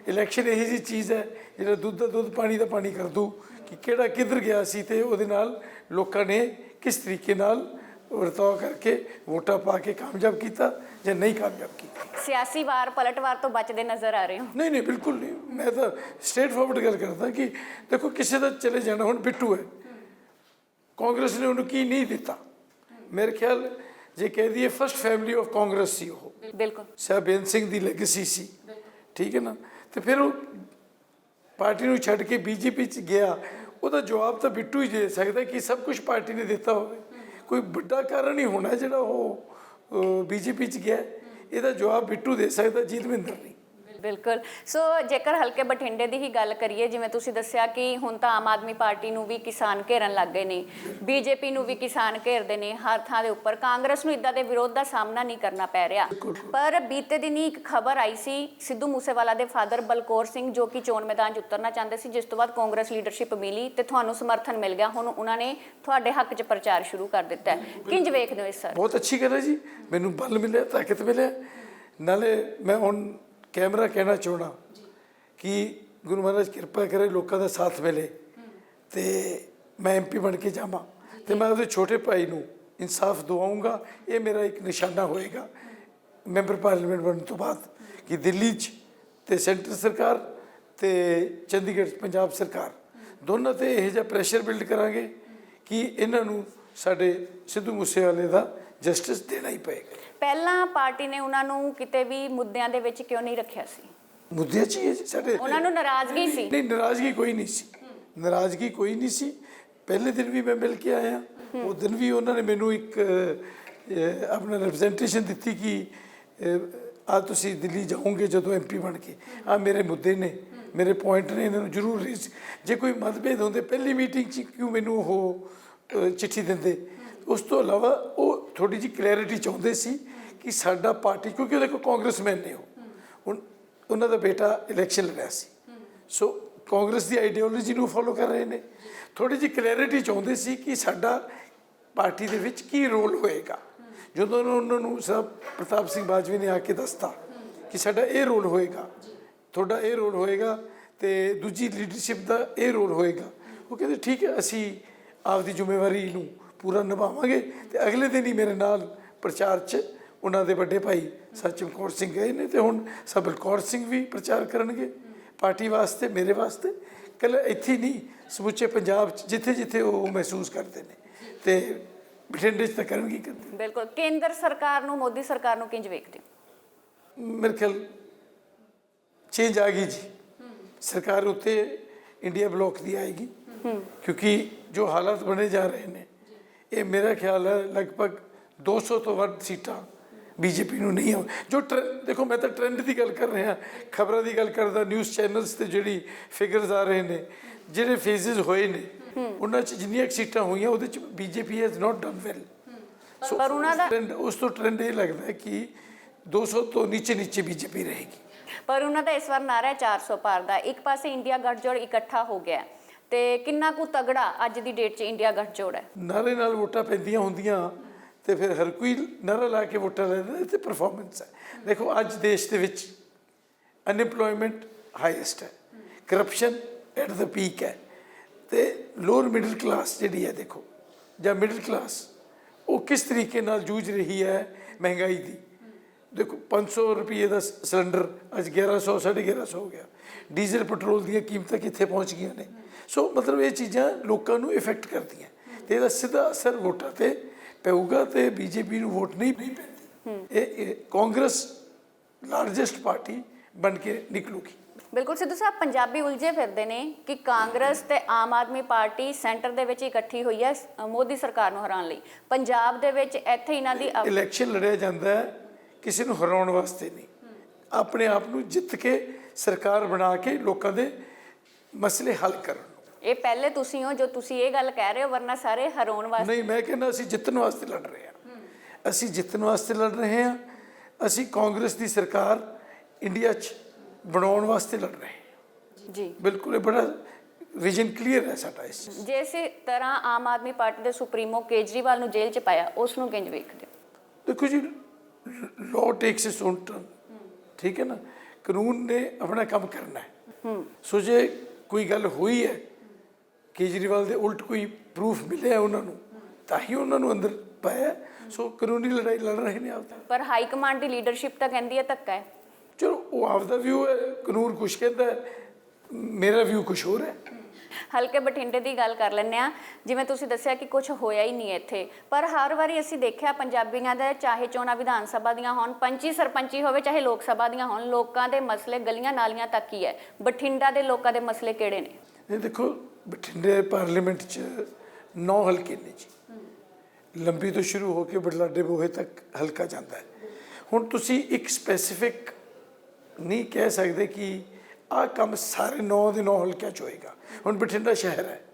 ਇਲੈਕਸ਼ਨ ਇਹੋ ਜਿਹੀ ਚੀਜ਼ ਹੈ ਜਿਹੜਾ ਦੁੱਧ ਦਾ ਦੁੱਧ ਪਾਣੀ ਦਾ ਪਾਣੀ ਕਰ ਦੂ ਕਿ ਕਿਹੜਾ ਕਿੱਧਰ ਗਿਆ ਸੀ ਤੇ ਉਹਦੇ ਨਾਲ ਲੋਕਾਂ ਨੇ ਕਿਸ ਤਰੀਕੇ ਨਾਲ ਵਰਤਾਓ ਕਰਕੇ ਵੋਟਾਂ ਪਾ ਕੇ ਕਾਮਯਾਬ ਕੀਤਾ ਜਾਂ ਨਹੀਂ ਕਾਮਯਾਬ ਕੀਤਾ। ਸਿਆਸੀ ਵਾਰ ਪਲਟਵਾਰ ਤੋਂ ਬਚਦੇ ਨਜ਼ਰ ਆ ਰਹੇ ਹੋ? ਨਹੀਂ ਨਹੀਂ ਬਿਲਕੁਲ ਨਹੀਂ। ਮੈਂ ਤਾਂ ਸਟ੍ਰੇਟ ਫਾਰਵਰਡ ਗੱਲ ਕਰਦਾ ਕਿ ਦੇਖੋ ਕਿਸੇ ਦਾ ਚਲੇ ਜਾਣਾ ਹੁਣ ਬਿੱਟੂ ਹੈ। ਕਾਂਗਰਸ ਨੇ ਉਹਨੂੰ ਕੀ ਨਹੀਂ ਦਿੱਤਾ? ਮੇਰੇ ਖਿਆਲ ਜੇ ਕਹਿ ਦਈਏ ਫਰਸਟ ਫੈਮਿਲੀ ਆਫ ਕਾਂਗਰਸ ਸੀ ਉਹ। ਬਿਲਕੁਲ। ਸਾਹਿਬ ਬੇਅੰਤ ਸਿੰਘ ਦੀ ਲੈਗੇਸੀ ਸੀ। ਠੀਕ ਹੈ ਨਾ? ਤੇ ਫਿਰ ਉਹ ਪਾਰਟੀ ਨੂੰ ਛੱਡ ਕੇ ਬੀਜੇਪੀ ਚ ਗਿਆ, ਉਹਦਾ ਜਵਾਬ ਤਾਂ ਬਿੱਟੂ ਹੀ ਦੇ ਸਕਦਾ ਕਿ ਸਭ ਕੁਝ ਪਾਰਟੀ ਨੇ ਦਿੱਤਾ ਹੋਵੇ। ਕੋਈ ਵੱਡਾ ਕਾਰਨ ਹੀ ਹੋਣਾ ਜਿਹੜਾ ਉਹ ਬੀਜੇਪੀ ਚ ਗਿਆ, ਇਹਦਾ ਜਵਾਬ ਬਿੱਟੂ ਦੇ ਸਕਦਾ, ਜੀਤਵਿੰਦਰ ਨਹੀਂ ਬਿਲਕੁਲ। ਸੋ ਜੇਕਰ ਹਲਕੇ ਬਠਿੰਡੇ ਦੀ ਹੀ ਗੱਲ ਕਰੀਏ ਜਿਵੇਂ ਤੁਸੀਂ ਦੱਸਿਆ ਕਿ ਹੁਣ ਤਾਂ ਆਮ ਆਦਮੀ ਪਾਰਟੀ ਨੂੰ ਵੀ ਕਿਸਾਨ ਘੇਰਨ ਲੱਗ ਗਏ ਨੇ ਬੀਜੇਪੀ ਨੂੰ ਵੀ ਕਿਸਾਨ ਘੇਰਦੇ ਨੇ ਹਰ ਥਾਂ ਦੇ ਉੱਪਰ ਕਾਂਗਰਸ ਨੂੰ ਇਦਾਂ ਦੇ ਵਿਰੋਧ ਦਾ ਸਾਹਮਣਾ ਨਹੀਂ ਕਰਨਾ ਪੈ ਰਿਹਾ। ਪਰ ਬੀਤੇ ਦਿਨੀ ਇੱਕ ਖਬਰ ਆਈ ਸੀ ਸਿੱਧੂ ਮੂਸੇਵਾਲਾ ਦੇ ਫਾਦਰ ਬਲਕੌਰ ਸਿੰਘ ਜੋ ਕਿ ਚੋਣ ਮੈਦਾਨ 'ਚ ਉਤਰਨਾ ਚਾਹੁੰਦੇ ਸੀ ਜਿਸ ਤੋਂ ਬਾਅਦ ਕਾਂਗਰਸ ਲੀਡਰਸ਼ਿਪ ਮਿਲੀ ਤੇ ਤੁਹਾਨੂੰ ਸਮਰਥਨ ਮਿਲ ਗਿਆ। ਹੁਣ ਉਹਨਾਂ ਨੇ ਤੁਹਾਡੇ ਹੱਕ 'ਚ ਪ੍ਰਚਾਰ ਸ਼ੁਰੂ ਕਰ ਦਿੱਤਾ ਹੈ। ਕਿੰਜ ਵੇਖਦੇ ਹੋ ਇਸ ਸਰ? ਬਹੁਤ ਅੱਛੀ ਗੱਲ ਹੈ ਜੀ। ਮੈਨੂੰ ਬਲ ਮਿਲਿਆ ਤਾਕਤ ਮਿਲਿਆ। ਨਾਲੇ ਮੈਂ ਹੁਣ ਕੈਮਰਾ ਕਹਿਣਾ ਚਾਹਣਾ ਕਿ ਗੁਰੂ ਮਹਾਰਾਜ ਕਿਰਪਾ ਕਰੇ ਲੋਕਾਂ ਦਾ ਸਾਥ ਮਿਲੇ ਤੇ ਮੈਂ ਐਮਪੀ ਬਣ ਕੇ ਜਾਵਾਂ ਤੇ ਮੈਂ ਉਹਦੇ ਛੋਟੇ ਭਾਈ ਨੂੰ ਇਨਸਾਫ ਦਿਵਾਉਂਗਾ। ਇਹ ਮੇਰਾ ਇੱਕ ਨਿਸ਼ਾਨਾ ਹੋਏਗਾ ਮੈਂਬਰ ਪਾਰਲੀਮੈਂਟ ਬਣਨ ਤੋਂ ਬਾਅਦ ਕਿ ਦਿੱਲੀ 'ਚ ਤੇ ਸੈਂਟਰ ਸਰਕਾਰ ਤੇ ਚੰਡੀਗੜ੍ਹ ਪੰਜਾਬ ਸਰਕਾਰ ਦੋਨਾਂ ਤੇ ਇਹ ਜਿਹਾ ਪ੍ਰੈਸ਼ਰ ਬਿਲਡ ਕਰਾਂਗੇ ਕਿ ਇਹਨਾਂ ਨੂੰ ਸਾਡੇ ਸਿੱਧੂ ਮੂਸੇਵਾਲੇ ਦਾ ਜਸਟਿਸ ਦੇਣਾ ਹੀ ਪਏਗਾ। ਪਹਿਲਾਂ ਪਾਰਟੀ ਨੇ ਉਹਨਾਂ ਨੂੰ ਕਿਤੇ ਵੀ ਮੁੱਦਿਆਂ ਦੇ ਵਿੱਚ ਕਿਉਂ ਨਹੀਂ ਰੱਖਿਆ ਸੀ? ਮੁੱਦੇ 'ਚ ਹੀ ਹੈ ਜੀ ਸਾਡੇ। ਉਹਨਾਂ ਨੂੰ ਨਾਰਾਜ਼ਗੀ ਸੀ। ਨਹੀਂ ਨਾਰਾਜ਼ਗੀ ਕੋਈ ਨਹੀਂ ਸੀ। ਨਾਰਾਜ਼ਗੀ ਕੋਈ ਨਹੀਂ ਸੀ। ਪਹਿਲੇ ਦਿਨ ਵੀ ਮੈਂ ਮਿਲ ਕੇ ਆਇਆ। ਉਹ ਦਿਨ ਵੀ ਉਹਨਾਂ ਨੇ ਮੈਨੂੰ ਇੱਕ ਅਹ, ਆਪਣਾ ਰਿਪਰੈਜ਼ੈਂਟੇਸ਼ਨ ਦਿੱਤੀ ਕਿ ਆ ਤੁਸੀਂ ਦਿੱਲੀ ਜਾਓਗੇ ਜਦੋਂ ਐਮਪੀ ਬਣ ਕੇ। ਆ ਮੇਰੇ ਮੁੱਦੇ ਨੇ। ਮੇਰੇ ਪੁਆਇੰਟ ਨੇ ਇਹਨਾਂ ਨੂੰ ਜ਼ਰੂਰ ਰੇਜ਼ ਜੇ ਕੋਈ ਮਤਭੇਦ ਹੁੰਦੇ ਪਹਿਲੀ ਮੀਟਿੰਗ 'ਚ ਕਿਉਂ ਮੈਨੂੰ ਉਹ ਚਿੱਠੀ ਦਿੰਦੇ? ਉਸ ਤੋਂ ਇਲਾਵਾ ਉਹ ਥੋੜੀ ਜਿਹੀ ਕਲੈਰਿਟੀ ਚਾਹੁੰਦੇ ਸੀ ਕਿ ਸਾਡਾ ਪਾਰਟੀ, ਕਿਉਂਕਿ ਉਹਦੇ ਕੋਲ ਕਾਂਗਰਸਮੈਨ ਨੇ ਉਹ। ਉਹਨਾਂ ਦਾ ਬੇਟਾ ਇਲੈਕਸ਼ਨ ਲੜਿਆ ਸੀ। ਸੋ ਕਾਂਗਰਸ ਦੀ ਆਈਡੀਓਲੋਜੀ ਨੂੰ ਫੋਲੋ ਕਰ ਰਹੇ ਨੇ। ਥੋੜੀ ਜਿਹੀ ਕਲੈਰਿਟੀ ਚਾਹੁੰਦੇ ਸੀ ਕਿ ਸਾਡਾ ਪਾਰਟੀ ਦੇ ਵਿੱਚ ਕੀ ਰੋਲ ਹੋਏਗਾ। ਜਦੋਂ ਉਹਨਾਂ ਨੂੰ ਸਭ ਪ੍ਰਤਾਪ ਸਿੰਘ ਬਾਜਵਾ ਨੇ ਆ ਕੇ ਦੱਸਤਾ ਕਿ ਸਾਡਾ ਇਹ ਰੋਲ ਹੋਏਗਾ। ਤੁਹਾਡਾ ਇਹ ਰੋਲ ਹੋਏਗਾ ਤੇ ਦੂਜੀ ਲੀਡਰਸ਼ਿਪ ਦਾ ਇਹ ਰੋਲ ਹੋਏਗਾ। ਉਹ ਕਹਿੰਦੇ, ਠੀਕ ਹੈ, ਅਸੀਂ ਆਪਦੀ ਜ਼ਿੰਮੇਵਾਰੀ ਨੂੰ ਪੂਰਾ ਨਿਭਾਵਾਂਗੇ ਤੇ ਅਗਲੇ ਦਿਨ ਹੀ ਮੇਰੇ ਨਾਲ ਪ੍ਰਚਾਰ 'ਚ ਉਹਨਾਂ ਦੇ ਵੱਡੇ ਭਾਈ ਸਚਿਨ ਕੌਰ ਸਿੰਘ ਗਏ ਨੇ ਤੇ ਹੁਣ ਸਬਲਕੌਰ ਸਿੰਘ ਵੀ ਪ੍ਰਚਾਰ ਕਰਨਗੇ। ਪਾਰਟੀ ਵਾਸਤੇ ਮੇਰੇ ਵਾਸਤੇ। ਕੱਲ ਇੱਥੇ ਨਹੀਂ ਸਮੁੱਚੇ ਪੰਜਾਬ 'ਚ ਜਿੱਥੇ ਜਿੱਥੇ ਉਹ ਮਹਿਸੂਸ ਕਰਦੇ ਨੇ। ਤੇ ਬਠਿੰਡੇ 'ਚ ਤਾਂ ਕਰਨਗੇ ਕਰਦੇ ਬਿਲਕੁਲ। ਕੇਂਦਰ ਸਰਕਾਰ ਨੂੰ ਮੋਦੀ ਸਰਕਾਰ ਨੂੰ ਕਿੰਜ ਵੇਖਦੇ ਮੇਰੇ ਖਿਆਲ ਚੇਂਜ ਆ ਗਈ ਜੀ। ਸਰਕਾਰ ਉੱਤੇ ਇੰਡੀਆ ਬਲੌਕ ਦੀ ਆਏਗੀ। ਕਿਉਂਕਿ ਜੋ ਹਾਲਾਤ ਬਣੇ ਜਾ ਰਹੇ ਨੇ ਇਹ ਮੇਰਾ ਖਿਆਲ ਹੈ ਲਗਭਗ 200 ਤੋਂ ਵੱਧ ਸੀਟਾਂ ਬੀਜੇਪੀ ਨੂੰ ਨਹੀਂ ਜੋ ਦੇਖੋ ਮੈਂ ਤਾਂ ਟ੍ਰੈਂਡ ਦੀ ਗੱਲ ਕਰ ਰਿਹਾ ਖਬਰਾਂ ਦੀ ਗੱਲ ਕਰਦਾ ਨਿਊਜ਼ ਚੈਨਲਸ ਤੇ ਜਿਹੜੀ ਫਿਗਰਸ ਆ ਰਹੇ ਨੇ ਜਿਹੜੇ ਫੇਜ਼ਸ ਹੋਏ ਨੇ ਉਹਨਾਂ 'ਚ ਜਿੰਨੀਆਂ ਸੀਟਾਂ ਹੋਈਆਂ ਉਹਦੇ 'ਚ BJP has not done well so ਪਰ ਉਹਨਾਂ ਦਾ- ਟ੍ਰੈਂਡ ਉਸ ਤੋਂ ਟ੍ਰੈਂਡ ਇਹ ਲੱਗਦਾ ਕਿ 200 ਤੋਂ ਨੀਚੇ ਨੀਚੇ ਬੀਜੇਪੀ ਰਹੇਗੀ। ਪਰ ਉਹਨਾਂ ਦਾ ਇਸ ਵਾਰ ਨਾਰਾ ਹੈ 400 ਪਾਰ ਦਾ। ਇੱਕ ਪਾਸੇ ਇੰਡੀਆ ਗੱਠਜੋੜ ਇਕੱਠਾ ਹੋ ਗਿਆ। ਤੇ ਕਿੰਨਾ ਕੁ ਤਗੜਾ ਅੱਜ ਦੀ ਡੇਟ 'ਚ ਇੰਡੀਆ ਗੱਠਜੋੜ ਹੈ? ਨਾਰੇ ਨਾਲ ਵੋਟਾਂ ਪੈਂਦੀਆਂ ਹੁੰਦੀਆਂ, ਤੇ ਫਿਰ ਹਰ ਕੋਈ ਨਾਰਾ ਲਾ ਕੇ ਵੋਟਾਂ ਲੈਂਦਾ ਤੇ ਪਰਫਾਰਮੈਂਸ ਹੈ। ਦੇਖੋ, ਅੱਜ ਦੇਸ਼ ਦੇ ਵਿੱਚ ਅਨਐਮਪਲੋਇਮੈਂਟ ਹਾਈਐਸਟ ਹੈ ਕਰਪਸ਼ਨ ਐਟ ਦਾ ਪੀਕ ਹੈ, ਤੇ ਲੋਅਰ ਮਿਡਲ ਕਲਾਸ ਜਿਹੜੀ ਹੈ, ਦੇਖੋ, ਜਾਂ ਮਿਡਲ ਕਲਾਸ ਉਹ ਕਿਸ ਤਰੀਕੇ ਨਾਲ ਜੂਝ ਰਹੀ ਹੈ ਮਹਿੰਗਾਈ ਦੀ? ਦੇਖੋ 500 ਰੁਪਏ ਦਾ ਸਿਲੰਡਰ ਅੱਜ 1100 1150 ਹੋ ਗਿਆ। ਡੀਜ਼ਲ ਪੈਟਰੋਲ ਦੀਆਂ ਕੀਮਤਾਂ ਕਿੱਥੇ ਪਹੁੰਚ ਗਈਆਂ ਨੇ? ਸੋ ਮਤਲਬ ਇਹ ਚੀਜ਼ਾਂ ਲੋਕਾਂ ਨੂੰ ਇਫੈਕਟ ਕਰਦੀਆਂ। ਤੇ ਇਹਦਾ ਸਿੱਧਾ ਅਸਰ ਵੋਟਾਂ ਤੇ ਪਊਗਾ ਤੇ ਬੀਜੇਪੀ ਨੂੰ ਵੋਟ ਨਹੀਂ ਨਹੀਂ ਪੈਂਦੀ। ਇਹ ਕਾਂਗਰਸ ਲਾਰਜੈਸਟ ਪਾਰਟੀ ਬਣ ਕੇ ਨਿਕਲੂਗੀ। ਬਿਲਕੁਲ ਸਿੱਧੂ ਸਾਹਿਬ ਪੰਜਾਬੀ ਉਲਝੇ ਫਿਰਦੇ ਨੇ ਕਿ ਕਾਂਗਰਸ ਤੇ ਆਮ ਆਦਮੀ ਪਾਰਟੀ ਸੈਂਟਰ ਦੇ ਵਿੱਚ ਇਕੱਠੀ ਹੋਈ ਹੈ ਮੋਦੀ ਸਰਕਾਰ ਨੂੰ ਹਰਾਉਣ ਲਈ। ਪੰਜਾਬ ਦੇ ਵਿੱਚ ਇੱਥੇ ਇਹਨਾਂ ਦੀ ਇਲੈਕਸ਼ਨ ਲੜਿਆ ਜਾਂਦਾ ਹੈ ਕਿਸੇ ਨੂੰ ਹਰਾਉਣ ਵਾਸਤੇ ਨਹੀਂ। ਆਪਣੇ ਆਪ ਨੂੰ ਜਿੱਤ ਕੇ ਸਰਕਾਰ ਬਣਾ ਕੇ ਲੋਕਾਂ ਦੇ ਮਸਲੇ ਹੱਲ ਕਰਨ। ਇਹ ਪਹਿਲੇ ਤੁਸੀਂ ਹੋ ਜੋ ਤੁਸੀਂ ਇਹ ਗੱਲ ਕਹਿ ਰਹੇ ਹੋ ਵਰਨਾ ਸਾਰੇ ਹਰਾਉਣ ਵਾਸਤੇ। ਨਹੀਂ ਮੈਂ ਕਹਿੰਦਾ ਅਸੀਂ ਜਿੱਤਣ ਵਾਸਤੇ ਲੜ ਰਹੇ ਹਾਂ। ਅਸੀਂ ਜਿੱਤਣ ਵਾਸਤੇ ਲੜ ਰਹੇ ਹਾਂ। ਅਸੀਂ ਕਾਂਗਰਸ ਦੀ ਸਰਕਾਰ ਇੰਡੀਆ 'ਚ ਬਣਾਉਣ ਵਾਸਤੇ ਲੜ ਰਹੇ ਹਾਂ। ਜੀ। ਬਿਲਕੁਲ ਇਹ ਬੜਾ ਵਿਜ਼ਨ ਕਲੀਅਰ ਹੈ ਸਾਡਾ ਇਸ। ਜੇ ਇਸੇ ਤਰ੍ਹਾਂ ਆਮ ਆਦਮੀ ਪਾਰਟੀ ਦੇ ਸੁਪਰੀਮੋ ਕੇਜਰੀਵਾਲ ਨੂੰ ਜੇਲ੍ਹ 'ਚ ਪਾਇਆ ਉਸ ਨੂੰ ਕਿੰਜ ਵੇਖਦੇ ਦੇਖੋ ਜੀ law takes its own turn ਠੀਕ ਹੈ ਨਾ? ਕਾਨੂੰਨ ਨੇ ਆਪਣਾ ਕੰਮ ਕਰਨਾ ਹੈ। ਸੋ ਜੇ ਕੋਈ ਗੱਲ ਹੋਈ ਹੈ ਕੇਜਰੀਵਾਲ ਦੇ ਉਲਟ ਕੋਈ ਪ੍ਰੂਫ ਮਿਲਿਆ ਉਹਨਾਂ ਨੂੰ ਤਾਂ ਹੀ ਉਹਨਾਂ ਨੂੰ ਅੰਦਰ ਪਾਇਆ। ਸੋ ਕਾਨੂੰਨੀ ਲੜਾਈ ਲੜ ਰਹੇ ਨੇ ਆਪਦਾ। ਪਰ ਹਾਈ ਕਮਾਂਡ ਦੀ ਲੀਡਰਸ਼ਿਪ ਤਾਂ ਕਹਿੰਦੀ ਹੈ ਧੱਕਾ ਹੈ। ਚਲੋ ਉਹ ਆਪਦਾ ਵਿਊ ਹੈ ਕਾਨੂੰਨ ਕੁਛ ਕਹਿੰਦਾ ਮੇਰਾ ਵਿਊ ਕੁਛ ਹੋਰ ਹੈ। ਹਲਕੇ ਬਠਿੰਡੇ ਦੀ ਗੱਲ ਕਰ ਲੈਂਦੇ ਆ ਜਿਵੇਂ ਤੁਸੀਂ ਦੱਸਿਆ ਕਿ ਕੁਝ ਹੋਇਆ ਹੀ ਨਹੀਂ ਇੱਥੇ। ਪਰ ਹਰ ਵਾਰੀ ਅਸੀਂ ਦੇਖਿਆ ਪੰਜਾਬੀਆਂ ਦੇ ਚਾਹੇ ਚੋਣਾਂ ਵਿਧਾਨ ਸਭਾ ਦੀਆਂ ਹੋਣ ਪੰਚੀ ਸਰਪੰਚੀ ਹੋਵੇ ਚਾਹੇ ਲੋਕ ਸਭਾ ਦੀਆਂ ਹੋਣ ਲੋਕਾਂ ਦੇ ਮਸਲੇ ਗਲੀਆਂ ਨਾਲੀਆਂ ਤੱਕ ਹੀ ਹੈ। ਬਠਿੰਡਾ ਦੇ ਲੋਕਾਂ ਦੇ ਮਸਲੇ ਕਿਹੜੇ ਨੇ? ਇਹ ਦੇਖੋ ਬਠਿੰਡੇ ਪਾਰਲੀਮੈਂਟ 'ਚ ਨੌ ਹਲਕੇ ਨੇ ਜੀ। ਲੰਬੀ ਤੋਂ ਸ਼ੁਰੂ ਹੋ ਕੇ ਬੜਲਾਡੇ ਬੋਹੇ ਤੱਕ ਹਲਕਾ ਜਾਂਦਾ ਹੈ। ਹੁਣ ਤੁਸੀਂ ਇੱਕ ਸਪੈਸੀਫਿਕ ਨਹੀਂ ਕਹਿ ਸਕਦੇ ਕਿ ਆਹ ਕੰਮ ਸਾਰੇ ਨੌ ਦੇ ਨੌ ਹਲਕਿਆਂ 'ਚ ਹੋਏਗਾ। ਹੁਣ ਬਠਿੰਡਾ ਸ਼ਹਿਰ ਹੈ।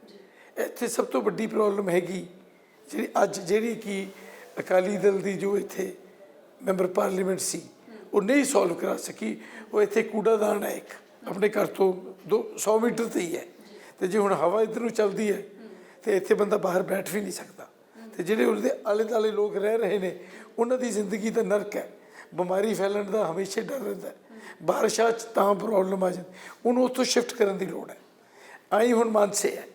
ਇੱਥੇ ਸਭ ਤੋਂ ਵੱਡੀ ਪ੍ਰੋਬਲਮ ਹੈਗੀ ਜਿਹੜੀ ਅੱਜ ਜਿਹੜੀ ਕਿ ਅਕਾਲੀ ਦਲ ਦੀ ਜੋ ਇੱਥੇ ਮੈਂਬਰ ਪਾਰਲੀਮੈਂਟ ਸੀ, ਉਹ ਨਹੀਂ ਸੋਲਵ ਕਰਾ ਸਕੀ। ਉਹ ਇੱਥੇ ਕੂੜਾਦਾਨ ਹੈ ਇੱਕ। ਆਪਣੇ ਘਰ ਤੋਂ 200 ਮੀਟਰ ਤੇ ਹੀ ਹੈ। ਤੇ ਜੇ ਹੁਣ ਹਵਾ ਇਧਰ ਨੂੰ ਚੱਲਦੀ ਹੈ, ਤੇ ਇੱਥੇ ਬੰਦਾ ਬਾਹਰ ਬੈਠ ਵੀ ਨਹੀਂ ਸਕਦਾ। ਤੇ ਜਿਹੜੇ ਉਹਦੇ ਆਲੇ ਦੁਆਲੇ ਲੋਕ ਰਹਿ ਰਹੇ ਨੇ, ਉਹਨਾਂ ਦੀ ਜ਼ਿੰਦਗੀ ਤਾਂ ਨਰਕ ਹੈ। ਬਿਮਾਰੀ ਫੈਲਣ ਦਾ ਹਮੇਸ਼ਾ ਡਰ ਰਹਿੰਦਾ ਬਾਰਿਸ਼ਾਂ 'ਚ ਤਾਂ ਪ੍ਰੋਬਲਮ ਆ ਜਾਂਦੀ। ਉਹਨੂੰ ਉੱਥੋਂ ਸ਼ਿਫਟ ਕਰਨ ਦੀ ਲੋੜ ਹੈ। ਆਈ ਹੁਣ ਮਾਨਸੇ ਹੈ।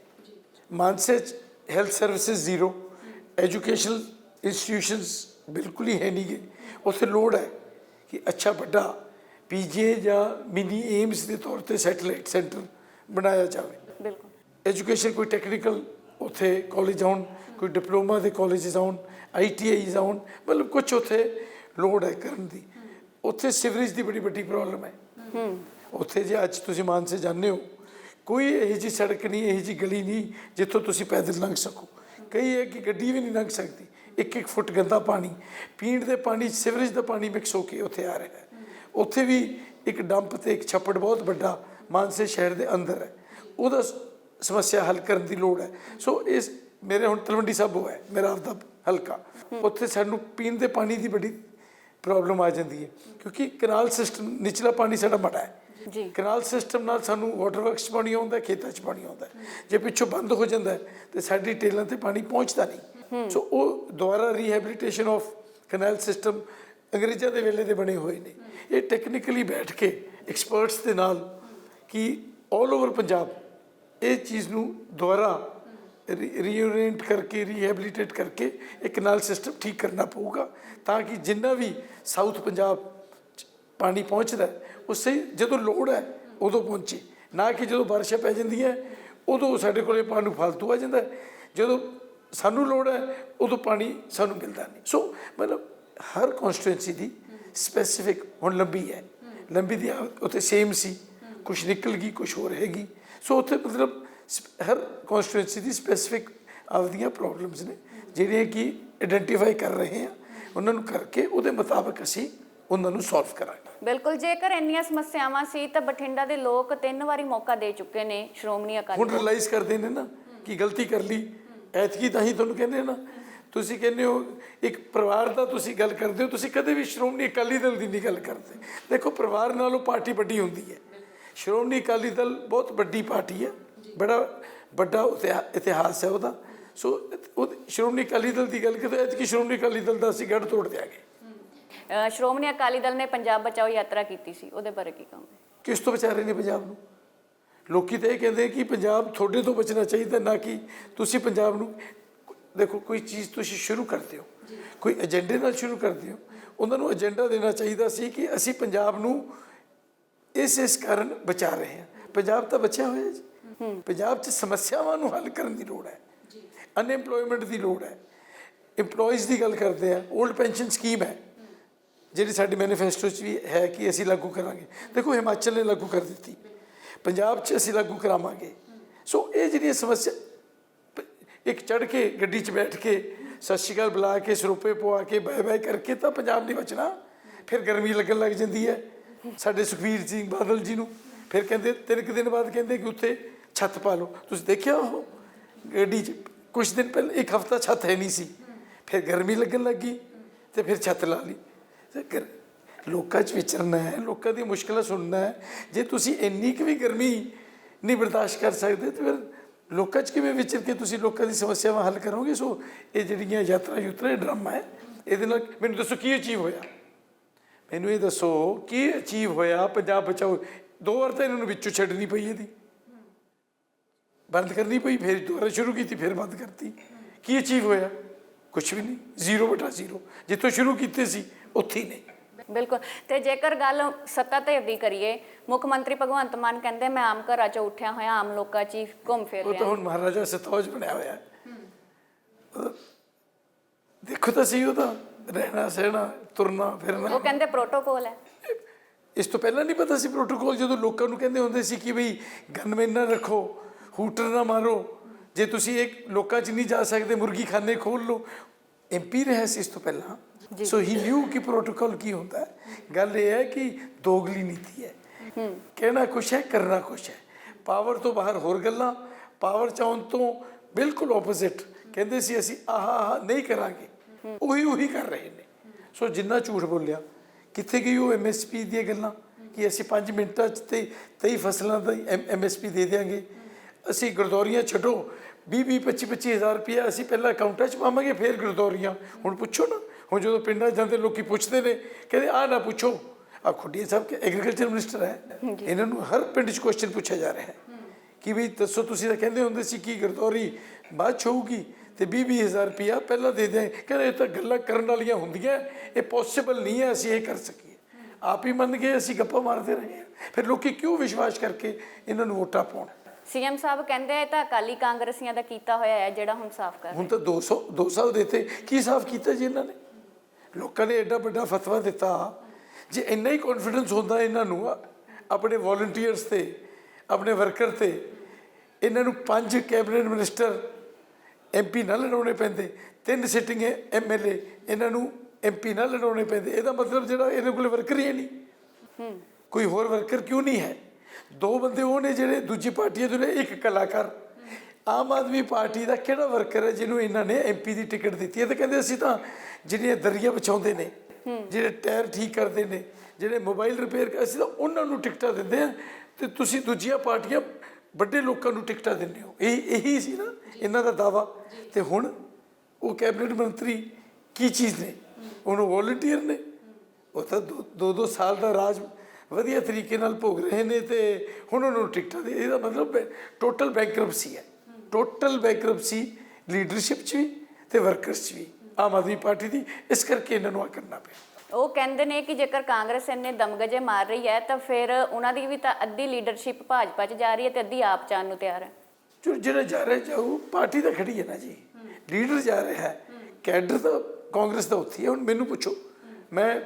ਮਾਨਸੇ 'ਚ health services zero educational institutions ਬਿਲਕੁਲ ਹੀ ਹੈ ਨਹੀਂ ਗੇ। ਉੱਥੇ ਲੋੜ ਹੈ ਕਿ ਅੱਛਾ ਵੱਡਾ ਪੀਜੀਏ ਜਾਂ ਮਿਨੀ ਏਮਸ ਦੇ ਤੌਰ ਤੇ ਸੈਟੇਲਾਈਟ ਸੈਂਟਰ ਬਣਾਇਆ ਜਾਵੇ। ਬਿਲਕੁਲ। ਐਜੂਕੇਸ਼ਨ ਕੋਈ ਟੈਕਨੀਕਲ ਉੱਥੇ ਕਾਲਜ ਆਉਣ ਕੋਈ ਡਿਪਲੋਮਾ ਦੇ ਕਾਲਜਸ ਆਉਣ ਆਈਟੀਆਈਜ਼ ਆਉਣ ਮਤਲਬ ਕੁਝ ਉੱਥੇ ਲੋੜ ਹੈ ਕਰਨ ਦੀ। ਉੱਥੇ ਸਿਵਰੇਜ ਦੀ ਬੜੀ ਵੱਡੀ ਪ੍ਰੋਬਲਮ ਹੈ। ਉੱਥੇ ਜੇ ਅੱਜ ਤੁਸੀਂ ਮਾਨਸੇ ਜਾਂਦੇ ਹੋ ਕੋਈ ਇਹੋ ਜਿਹੀ ਸੜਕ ਨਹੀਂ ਇਹੋ ਜਿਹੀ ਗਲੀ ਨਹੀਂ ਜਿੱਥੋਂ ਤੁਸੀਂ ਪੈਦਲ ਲੰਘ ਸਕੋ। ਕਈ ਹੈ ਕਿ ਗੱਡੀ ਵੀ ਨਹੀਂ ਲੰਘ ਸਕਦੀ। ਇੱਕ ਇੱਕ ਫੁੱਟ ਗੰਦਾ ਪਾਣੀ ਪੀਣ ਦੇ ਪਾਣੀ ਸਿਵਰੇਜ ਦਾ ਪਾਣੀ ਮਿਕਸ ਹੋ ਕੇ ਉੱਥੇ ਆ ਰਿਹਾ ਹੈ। ਉੱਥੇ ਵੀ ਇੱਕ ਡੰਪ ਤੇ ਇੱਕ ਛੱਪੜ ਬਹੁਤ ਵੱਡਾ ਮਾਨਸੇ ਸ਼ਹਿਰ ਦੇ ਅੰਦਰ ਹੈ। ਉਹਦਾ ਸਮੱਸਿਆ ਹੱਲ ਕਰਨ ਦੀ ਲੋੜ ਹੈ। ਸੋ ਇਸ ਮੇਰੇ ਹੁਣ ਤਲਵੰਡੀ ਸਾਬੋ ਹੈ ਮੇਰਾ ਆਪਦਾ ਹਲਕਾ। ਉੱਥੇ ਸਾਨੂੰ ਪੀਣ ਦੇ ਪਾਣੀ ਦੀ ਬੜੀ ਪ੍ਰੋਬਲਮ ਆ ਜਾਂਦੀ ਹੈ ਕਿਉਂਕਿ ਕਨਾਲ ਸਿਸਟਮ ਨਿਚਲਾ ਪਾਣੀ ਸਾਡਾ ਮੜਾ ਹੈ। ਜੀ। ਕਨਾਲ ਸਿਸਟਮ ਨਾਲ ਸਾਨੂੰ ਵਾਟਰ ਵਰਕਸ ਪਾਣੀ ਆਉਂਦਾ ਖੇਤਾਂ 'ਚ ਪਾਣੀ ਆਉਂਦਾ। ਜੇ ਪਿੱਛੋਂ ਬੰਦ ਹੋ ਜਾਂਦਾ ਤੇ ਸਾਡੀ ਟੇਲਾਂ ਤੇ ਪਾਣੀ ਪਹੁੰਚਦਾ ਨਹੀਂ। ਸੋ ਉਹ ਦੁਆਰਾ ਰੀਹੈਬਿਲਿਟੇਸ਼ਨ ਆਫ ਕਨਾਲ ਸਿਸਟਮ ਅੰਗਰੇਜ਼ਾਂ ਦੇ ਵੇਲੇ ਦੇ ਬਣੇ ਹੋਏ ਨੇ। ਇਹ ਟੈਕਨੀਕਲੀ ਬੈਠ ਕੇ ਐਕਸਪਰਟਸ ਦੇ ਨਾਲ ਕਿ 올 ਓਵਰ ਪੰਜਾਬ ਇਹ ਚੀਜ਼ ਨੂੰ ਦੁਆਰਾ ਰੀਓਰੀਐਂਟ ਕਰਕੇ ਰੀਹੈਬਿਲਿਟੇਟ ਕਰਕੇ ਇਹ ਕਨਾਲ ਸਿਸਟਮ ਠੀਕ ਕਰਨਾ ਪਊਗਾ ਤਾਂ ਕਿ ਜਿੰਨਾ ਵੀ ਸਾਊਥ ਪੰਜਾਬ 'ਚ ਪਾਣੀ ਪਹੁੰਚਦਾ ਹੈ, ਉਸੇ ਜਦੋਂ ਲੋੜ ਹੈ ਉਦੋਂ ਪਹੁੰਚੇ। ਨਾ ਕਿ ਜਦੋਂ ਬਾਰਿਸ਼ਾਂ ਪੈ ਜਾਂਦੀਆਂ ਉਦੋਂ ਸਾਡੇ ਕੋਲੇ ਪਾਣੀ ਫालतू ਆ ਜਾਂਦਾ ਜਦੋਂ ਸਾਨੂੰ ਲੋੜ ਹੈ ਉਦੋਂ ਪਾਣੀ ਸਾਨੂੰ ਮਿਲਦਾ ਨਹੀਂ। ਸੋ ਮਤਲਬ ਹਰ ਕਨਸਟੀਟੂਐਂਸੀ ਦੀ ਸਪੈਸੀਫਿਕ ਹੁਣ ਲੰਬੀ ਹੈ। ਲੰਬੀ ਦੀ ਆ- ਉੱਥੇ ਸੇਮ ਸੀ। ਕੁਝ ਨਿਕਲ ਗਈ ਕੁਝ ਹੋਰ ਹੈਗੀ। ਸੋ ਉੱਥੇ ਮਤਲਬ ਹਰ ਕਨਸਟੀਟੂਐਂਸੀ ਦੀ ਸਪੈਸੀਫਿਕ ਆਪਦੀਆਂ ਪ੍ਰੋਬਲਮਸ ਨੇ ਜਿਹੜੀਆਂ ਕਿ ਆਇਡੈਂਟੀਫਾਈ ਕਰ ਰਹੇ ਹਾਂ ਉਹਨਾਂ ਨੂੰ ਕਰਕੇ ਉਹਦੇ ਮੁਤਾਬਕ ਅਸੀਂ ਉਹਨਾਂ ਨੂੰ ਸੋਲਵ ਕਰਾਂਗੇ। ਬਿਲਕੁਲ ਜੇਕਰ ਇੰਨੀਆਂ ਸਮੱਸਿਆਵਾਂ ਸੀ ਤਾਂ ਬਠਿੰਡਾ ਦੇ ਲੋਕ ਤਿੰਨ ਵਾਰੀ ਮੌਕਾ ਦੇ ਚੁੱਕੇ ਨੇ ਸ਼੍ਰੋਮਣੀ ਅਕਾਲੀ ਹੁਣ ਰਿਅਲਾਈਜ਼ ਕਰਦੇ ਨੇ ਨਾ ਕਿ ਗਲਤੀ ਕਰ ਲਈ। ਐਤਕੀ ਤਾਂ ਹੀ ਤੁਹਾਨੂੰ ਕਹਿੰਦੇ ਆ ਨਾ ਤੁਸੀਂ ਕਹਿੰਦੇ ਹੋ ਇੱਕ ਪਰਿਵਾਰ ਦਾ ਤੁਸੀਂ ਗੱਲ ਕਰਦੇ ਹੋ ਤੁਸੀਂ ਕਦੇ ਵੀ ਸ਼੍ਰੋਮਣੀ ਅਕਾਲੀ ਦਲ ਦੀ ਨਹੀਂ ਗੱਲ ਕਰਦੇ। ਦੇਖੋ ਪਰਿਵਾਰ ਨਾਲੋਂ ਪਾਰਟੀ ਵੱਡੀ ਹੁੰਦੀ ਹੈ। ਸ਼੍ਰੋਮਣੀ ਅਕਾਲੀ ਦਲ ਬਹੁਤ ਵੱਡੀ ਪਾਰਟੀ ਹੈ। ਬੜਾ ਵੱਡਾ ਇਤਿਹਾ- ਇਤਿਹਾਸ ਹੈ ਉਹਦਾ। ਸੋ ਉਹ ਸ਼੍ਰੋਮਣੀ ਅਕਾਲੀ ਦਲ ਦੀ ਗੱਲ ਕਰਦੇ ਐਤਕੀ ਸ਼੍ਰੋਮਣੀ ਅਕਾਲੀ ਦਲ ਦਾ ਅਸੀਂ ਗੜ ਤੋੜ ਦਿਆਂਗੇ। ਸ਼੍ਰੋਮਣੀ ਅਕਾਲੀ ਦਲ ਨੇ ਪੰਜਾਬ ਬਚਾਓ ਯਾਤਰਾ ਕੀਤੀ ਸੀ। ਉਹਦੇ ਬਾਰੇ ਕੀ ਕਹੋਗੇ? ਕਿਸ ਤੋਂ ਬਚਾ ਰਹੇ ਨੇ ਪੰਜਾਬ ਨੂੰ? ਲੋਕੀ ਤਾਂ ਇਹ ਕਹਿੰਦੇ ਕਿ ਪੰਜਾਬ ਤੁਹਾਡੇ ਤੋਂ ਬਚਣਾ ਚਾਹੀਦਾ ਨਾ ਕਿ ਤੁਸੀਂ ਪੰਜਾਬ ਨੂੰ ਦੇਖੋ ਕੋਈ ਚੀਜ਼ ਤੁਸੀਂ ਸ਼ੁਰੂ ਕਰਦੇ ਹੋ। ਕੋਈ ਏਜੰਡੇ ਨਾਲ ਸ਼ੁਰੂ ਕਰਦੇ ਹੋ। ਉਹਨਾਂ ਨੂੰ ਏਜੰਡਾ ਦੇਣਾ ਚਾਹੀਦਾ ਸੀ ਕਿ ਅਸੀਂ ਪੰਜਾਬ ਨੂੰ ਇਸ ਇਸ ਕਾਰਨ ਬਚਾ ਰਹੇ ਹਾਂ। ਪੰਜਾਬ ਤਾਂ ਬਚਿਆ ਹੋਇਆ ਜੀ। ਪੰਜਾਬ 'ਚ ਸਮੱਸਿਆਵਾਂ ਨੂੰ ਹੱਲ ਕਰਨ ਦੀ ਲੋੜ ਹੈ। ਅਨਐਮਪਲੋਇਮੈਂਟ ਦੀ ਲੋੜ ਹੈ। EMPLOYEES ਦੀ ਗੱਲ ਕਰਦੇ ਆ 올ਡ ਪੈਨਸ਼ਨ ਸਕੀਮ ਹੈ। ਜਿਹੜੀ ਸਾਡੇ ਮੈਨੀਫੈਸਟੋ 'ਚ ਵੀ ਹੈ ਕਿ ਅਸੀਂ ਲਾਗੂ ਕਰਾਂਗੇ। ਦੇਖੋ ਹਿਮਾਚਲ ਨੇ ਲਾਗੂ ਕਰ ਦਿੱਤੀ। ਪੰਜਾਬ 'ਚ ਅਸੀਂ ਲਾਗੂ ਕਰਾਵਾਂਗੇ। ਸੋ ਇਹ ਜਿਹੜੀਆਂ ਸਮੱਸਿਆ ਇੱਕ ਚੜ ਕੇ ਗੱਡੀ 'ਚ ਬੈਠ ਕੇ ਸਤਿ ਸ਼੍ਰੀ ਅਕਾਲ ਬੁਲਾ ਕੇ ਸਰੂਪੇ ਪਵਾ ਕੇ ਬਾਏ ਬਾਏ ਕਰਕੇ ਤਾਂ ਪੰਜਾਬ ਨਹੀਂ ਬਚਣਾ। ਫਿਰ ਗਰਮੀ ਲੱਗਣ ਲੱਗ ਜਾਂਦੀ ਹੈ। ਸਾਡੇ ਸੁਖਬੀਰ ਸਿੰਘ ਬਾਦਲ ਜੀ ਨੂੰ। ਫਿਰ ਕਹਿੰਦੇ, ਤਿੰਨ ਕੁ ਦਿਨ ਬਾਅਦ ਕਹਿੰਦੇ ਕਿ ਉੱਥੇ ਛੱਤ ਪਾ ਲਓ। ਤੁਸੀਂ ਦੇਖਿਆ ਉਹ? ਗੱਡੀ 'ਚ ਕੁਝ ਦਿਨ ਪਹਿਲਾਂ, ਇੱਕ ਹਫਤਾ ਛੱਤ ਹੈ ਨਹੀਂ ਸੀ। ਫਿਰ ਗਰਮੀ ਲੱਗਣ ਲੱਗੀ ਤੇ ਫਿਰ ਛੱਤ ਲਾ ਲਈ। ਤੇ ਗਰ- ਲੋਕਾਂ 'ਚ ਵਿਚਰਨਾ ਹੈ, ਲੋਕਾਂ ਦੀ ਮੁਸ਼ਕਲਾਂ ਸੁਣਨਾ ਹੈ। ਜੇ ਤੁਸੀਂ ਇੰਨੀ ਕੁ ਵੀ ਗਰਮੀ ਨਹੀਂ ਬਰਦਾਸ਼ਤ ਕਰ ਸਕਦੇ, ਤੇ ਫਿਰ ਲੋਕਾਂ 'ਚ ਕਿਵੇਂ ਵਿਚਰ ਕੇ ਤੁਸੀਂ ਲੋਕਾਂ ਦੀ ਸਮੱਸਿਆਵਾਂ ਹੱਲ ਕਰੋਗੇ? ਸੋ ਇਹ ਜਿਹੜੀਆਂ ਯਾਤਰਾ ਯੂਤਰਾ ਡਰਾਮਾ ਹੈ। ਇਹਦੇ ਨਾਲ ਮੈਨੂੰ ਦੱਸੋ, ਕੀ ਅਚੀਵ ਹੋਇਆ? ਮੈਨੂੰ ਇਹ ਦੱਸੋ ਕੀ ਅਚੀਵ ਹੋਇਆ? ਪੰਜਾਬ ਬਚਾਓ। ਦੋ ਵਾਰ ਤਾਂ ਇਹਨਾਂ ਨੂੰ ਵਿੱਚੋਂ ਛੱਡਣੀ ਪਈ ਇਹਦੀ। ਬੰਦ ਕਰਨੀ ਪਈ ਫਿਰ ਦੁਬਾਰਾ ਸ਼ੁਰੂ ਕੀਤੀ ਫਿਰ ਬੰਦ ਕਰਤੀ। ਕੀ ਅਚੀਵ ਹੋਇਆ? ਕੁਝ ਵੀ ਨਹੀਂ। ਜ਼ੀਰੋ ਬਟਾ ਜ਼ੀਰੋ। ਜਿੱਥੋਂ ਸ਼ੁਰੂ ਕੀਤੇ ਸੀ ਉੱਥੇ ਹੀ ਨਹੀਂ। ਬਿਲਕੁਲ। ਤੇ ਜੇਕਰ ਗੱਲ ਸੱਤਾ ਤੇ ਦੀ ਕਰੀਏ ਮੁੱਖ ਮੰਤਰੀ ਭਗਵੰਤ ਮਾਨ ਕਹਿੰਦੇ ਮੈਂ ਆਮ ਘਰਾਂ ਚੋਂ ਉੱਠਿਆ ਹੋਇਆ ਆਮ ਲੋਕਾਂ 'ਚ ਹੀ ਘੁੰਮ ਫਿਰ ਉਹ ਤਾਂ ਰਿਹਾ ਹੁਣ ਮਹਾਰਾਜਾ ਸਤੌਜ ਬਣਿਆ ਹੋਇਆ ਦੇਖੋ ਤਾਂ ਸਹੀ ਉਹਦਾ ਰਹਿਣਾ ਸਹਿਣਾ ਤੁਰਨਾ ਫਿਰਨਾ। ਉਹ ਕਹਿੰਦੇ ਪ੍ਰੋਟੋਕੋਲ ਹੈ। ਇਸ ਤੋਂ ਪਹਿਲਾਂ ਨਹੀਂ ਪਤਾ ਸੀ ਪ੍ਰੋਟੋਕੋਲ ਜਦੋਂ ਲੋਕਾਂ ਨੂੰ ਕਹਿੰਦੇ ਹੁੰਦੇ ਸੀ ਕਿ ਬਈ ਗਨਮੈਨ ਨਾ ਰੱਖੋ ਹੂਟਰ ਨਾ ਮਾਰੋ। ਜੇ ਤੁਸੀਂ ਇੱਕ ਲੋਕਾਂ 'ਚ ਨਹੀਂ ਜਾ ਸਕਦੇ ਮੁਰਗੀ ਖਾਨੇ ਖੋਲ ਲਓ। ਐਮਪੀ ਰਿਹਾ ਸੀ ਇਸ ਤੋਂ ਪਹਿਲਾਂ। ਸੋ ਹੀ ਨਿਊ ਕਿ ਪ੍ਰੋਟੋਕੋਲ ਕੀ ਹੁੰਦਾ ਹੈ। ਗੱਲ ਇਹ ਹੈ ਕਿ ਦੋਗਲੀ ਨੀਤੀ ਹੈ। ਕਹਿਣਾ ਕੁਛ ਹੈ ਕਰਨਾ ਕੁਛ ਹੈ। ਪਾਵਰ ਤੋਂ ਬਾਹਰ ਹੋਰ ਗੱਲਾਂ। ਪਾਵਰ ਚਾਉਣ ਤੋਂ ਬਿਲਕੁਲ ਆਪੋਜ਼ਿਟ ਕਹਿੰਦੇ ਸੀ ਅਸੀਂ ਆਹ ਆਹ ਨਹੀਂ ਕਰਾਂਗੇ। ਉਹੀ ਉਹੀ ਕਰ ਰਹੇ ਨੇ। ਸੋ ਜਿੰਨਾ ਝੂਠ ਬੋਲਿਆ ਕਿੱਥੇ ਗਈ ਉਹ ਐਮਐਸਪੀ ਦੀਆਂ ਗੱਲਾਂ? ਕਿ ਅਸੀਂ 5 ਮਿੰਟਾਂ 'ਚ ਤੇ 23 ਫਸਲਾਂ ਦਾ ਐਮਐਸਪੀ ਦੇ ਦੇਾਂਗੇ ਅਸੀਂ ਗਰਦੌਰੀਆਂ ਛੱਡੋ। 20 20 25 25 ਹਜ਼ਾਰ ਰੁਪਇਆ ਅਸੀਂ ਪਹਿਲਾਂ ਅਕਾਊਂਟਾਂ 'ਚ ਪਾਵਾਂਗੇ ਫਿਰ ਗਰਦੌਰੀਆਂ। ਹੁਣ ਪੁੱਛੋ ਨਾ। ਹੁਣ ਜਦੋਂ ਪਿੰਡਾਂ ਜਾਂਦੇ ਲੋਕੀ ਪੁੱਛਦੇ ਨੇ ਕਹਿੰਦੇ ਆਹ ਨਾ ਪੁੱਛੋ। ਆ ਖੁੱਡੀਆ ਸਾਹਿਬ ਕਿ ਐਗਰੀਕਲਚਰ ਮਿਨਿਸਟਰ ਹੈ। ਇਹਨਾਂ ਨੂੰ ਹਰ ਪਿੰਡ 'ਚ ਕੁਐਸਚਨ ਪੁੱਛਿਆ ਜਾ ਰਿਹਾ ਹੈ। ਕਿ ਵੀ ਦੱਸੋ ਤੁਸੀਂ ਤਾਂ ਕਹਿੰਦੇ ਹੁੰਦੇ ਸੀ ਕਿ ਗਰਦੌਰੀ ਬਾਅਦ 'ਚ ਹੋਊਗੀ। ਤੇ 20 20 ਹਜ਼ਾਰ ਰੁਪਇਆ ਪਹਿਲਾਂ ਦੇ ਦੇ ਕਹਿੰਦੇ ਇਹ ਤਾਂ ਗੱਲਾਂ ਕਰਨ ਵਾਲੀਆਂ ਹੁੰਦੀਆਂ। ਇਹ ਪੋਸੀਬਲ ਨਹੀਂ ਹੈ ਅਸੀਂ ਇਹ ਕਰ ਸਕੀਏ। ਆਪ ਹੀ ਮੰਨ ਗਏ ਅਸੀਂ ਗੱਪਾਂ ਮਾਰਦੇ ਰਹੇ। ਫਿਰ ਲੋਕੀ ਕਿਉਂ ਵਿਸ਼ਵਾਸ ਕਰਕੇ ਇਹਨਾਂ ਨੂੰ ਵੋਟਾਂ ਪਾਉਣ? ਸੀਐਮ ਸਾਹਿਬ ਕਹਿੰਦੇ ਇਹ ਤਾਂ ਅਕਾਲੀ ਕਾਂਗਰਸੀਆਂ ਦਾ ਕੀਤਾ ਹੋਇਆ ਹੈ ਜਿਹੜਾ ਹੁਣ ਸਾਫ਼ ਕਰ ਹੁਣ ਤਾਂ 200 2 ਸਾਲ ਦਿੱਤੇ ਕੀ ਸਾਫ਼ ਕੀਤਾ ਜੀ ਇਹਨਾਂ ਨੇ? ਲੋਕਾਂ ਨੇ ਐਡਾ ਵੱਡਾ ਫਤਵਾ ਦਿੱਤਾ। ਜੇ ਇੰਨਾ ਹੀ ਕੌਨਫੀਡੈਂਸ ਹੁੰਦਾ ਇਹਨਾਂ ਨੂੰ ਆਪਣੇ ਵੋਲੰਟੀਅਰਸ ਤੇ ਆਪਣੇ ਵਰਕਰ ਤੇ ਇਹਨਾਂ ਨੂੰ ਪੰਜ ਕੈਬਨਿਟ ਮਿਨਿਸਟਰ ਐਮਪੀ ਨਾ ਲੜਾਉਣੇ ਪੈਂਦੇ। ਤਿੰਨ ਸਿਟਿੰਗ ਐਮਐਲਏ ਇਹਨਾਂ ਨੂੰ ਐਮਪੀ ਨਾ ਲੜਾਉਣੇ ਪੈਂਦੇ। ਇਹਦਾ ਮਤਲਬ ਜਿਹੜਾ ਇਹਨਾਂ ਕੋਲ ਵਰਕਰ ਹੀ ਹੈ ਨਹੀਂ। ਕੋਈ ਹੋਰ ਵਰਕਰ ਕਿਉਂ ਨਹੀਂ ਹੈ? ਦੋ ਬੰਦੇ ਉਹ ਨੇ ਜਿਹੜੇ ਦੂਜੀ ਪਾਰਟੀ ਦੇ ਨੇ ਇੱਕ ਕਲਾਕਾਰ। ਆਮ ਆਦਮੀ ਪਾਰਟੀ ਦਾ ਕਿਹੜਾ ਵਰਕਰ ਹੈ ਜਿਹਨੂੰ ਇਹਨਾਂ ਨੇ ਐਮਪੀ ਦੀ ਟਿਕਟ ਦਿੱਤੀ? ਹੈ ਤੇ ਕਹਿੰਦੇ ਅਸੀਂ ਤਾਂ ਜਿਹੜੀਆਂ ਦਰੀਆਂ ਵਿਛਾਉਂਦੇ ਨੇ ਜਿਹੜੇ ਟਾਇਰ ਠੀਕ ਕਰਦੇ ਨੇ ਜਿਹੜੇ ਮੋਬਾਈਲ ਰਿਪੇਅਰ ਅਸੀਂ ਤਾਂ ਉਹਨਾਂ ਨੂੰ ਟਿਕਟਾਂ ਦਿੰਦੇ ਆ ਤੇ ਤੁਸੀਂ ਦੂਜੀਆਂ ਪਾਰਟੀਆਂ ਵੱਡੇ ਲੋਕਾਂ ਨੂੰ ਟਿਕਟਾਂ ਦਿੰਦੇ ਹੋ। ਇਹ ਇਹੀ ਸੀ ਨਾ ਇਹਨਾਂ ਦਾ ਦਾਵਾ ਤੇ ਹੁਣ ਉਹ ਕੈਬਨਿਟ ਮੰਤਰੀ ਕੀ ਚੀਜ਼ ਨੇ? ਉਹਨੂੰ ਵੋਲੰਟੀਅਰ ਨੇ? ਉਹ ਤਾਂ ਦੋ- ਦੋ ਸਾਲ ਦਾ ਰਾਜ ਵਧੀਆ ਤਰੀਕੇ ਨਾਲ ਭੋਗ ਰਹੇ ਨੇ ਤੇ ਹੁਣ ਉਹਨਾਂ ਨੂੰ ਟਿਕਟਾਂ ਦੇ ਇਹਦਾ ਮਤਲਬ ਟੋਟਲ ਬੈਂਕਰਪਸੀ ਹੈ। ਟੋਟਲ ਬੈਂਕਰਪਸੀ ਲੀਡਰਸ਼ਿਪ 'ਚ ਵੀ ਤੇ ਵਰਕਰਸ 'ਚ ਵੀ। ਆਮ ਆਦਮੀ ਪਾਰਟੀ ਦੀ। ਇਸ ਕਰਕੇ ਇਹਨਾਂ ਨੂੰ ਆ ਕਰਨਾ ਪਿਆ। ਉਹ ਕਹਿੰਦੇ ਨੇ ਕਿ ਜੇਕਰ ਕਾਂਗਰਸ ਇੰਨੇ ਦਮਗਜੇ ਮਾਰ ਰਹੀ ਹੈ, ਤਾਂ ਫਿਰ ਉਹਨਾਂ ਦੀ ਵੀ ਤਾਂ ਅੱਧੀ ਲੀਡਰਸ਼ਿਪ ਭਾਜਪਾ 'ਚ ਜਾ ਰਹੀ ਹੈ ਤੇ ਅੱਧੀ ਆਪ ਜਾਣ ਨੂੰ ਤਿਆਰ ਹੈ। ਜੋ ਜਿਹੜਾ ਜਾ ਰਿਹਾ ਜਾਊ, ਪਾਰਟੀ ਤਾਂ ਖੜੀ ਹੈ ਨਾ ਜੀ। ਲੀਡਰ ਜਾ ਰਿਹਾ ਹੈ। ਕੈਡਰ ਤਾਂ ਕਾਂਗਰਸ ਦਾ ਉੱਥੇ ਹੈ ਹੁਣ ਮੈਨੂੰ ਪੁੱਛੋ, ਮੈਂ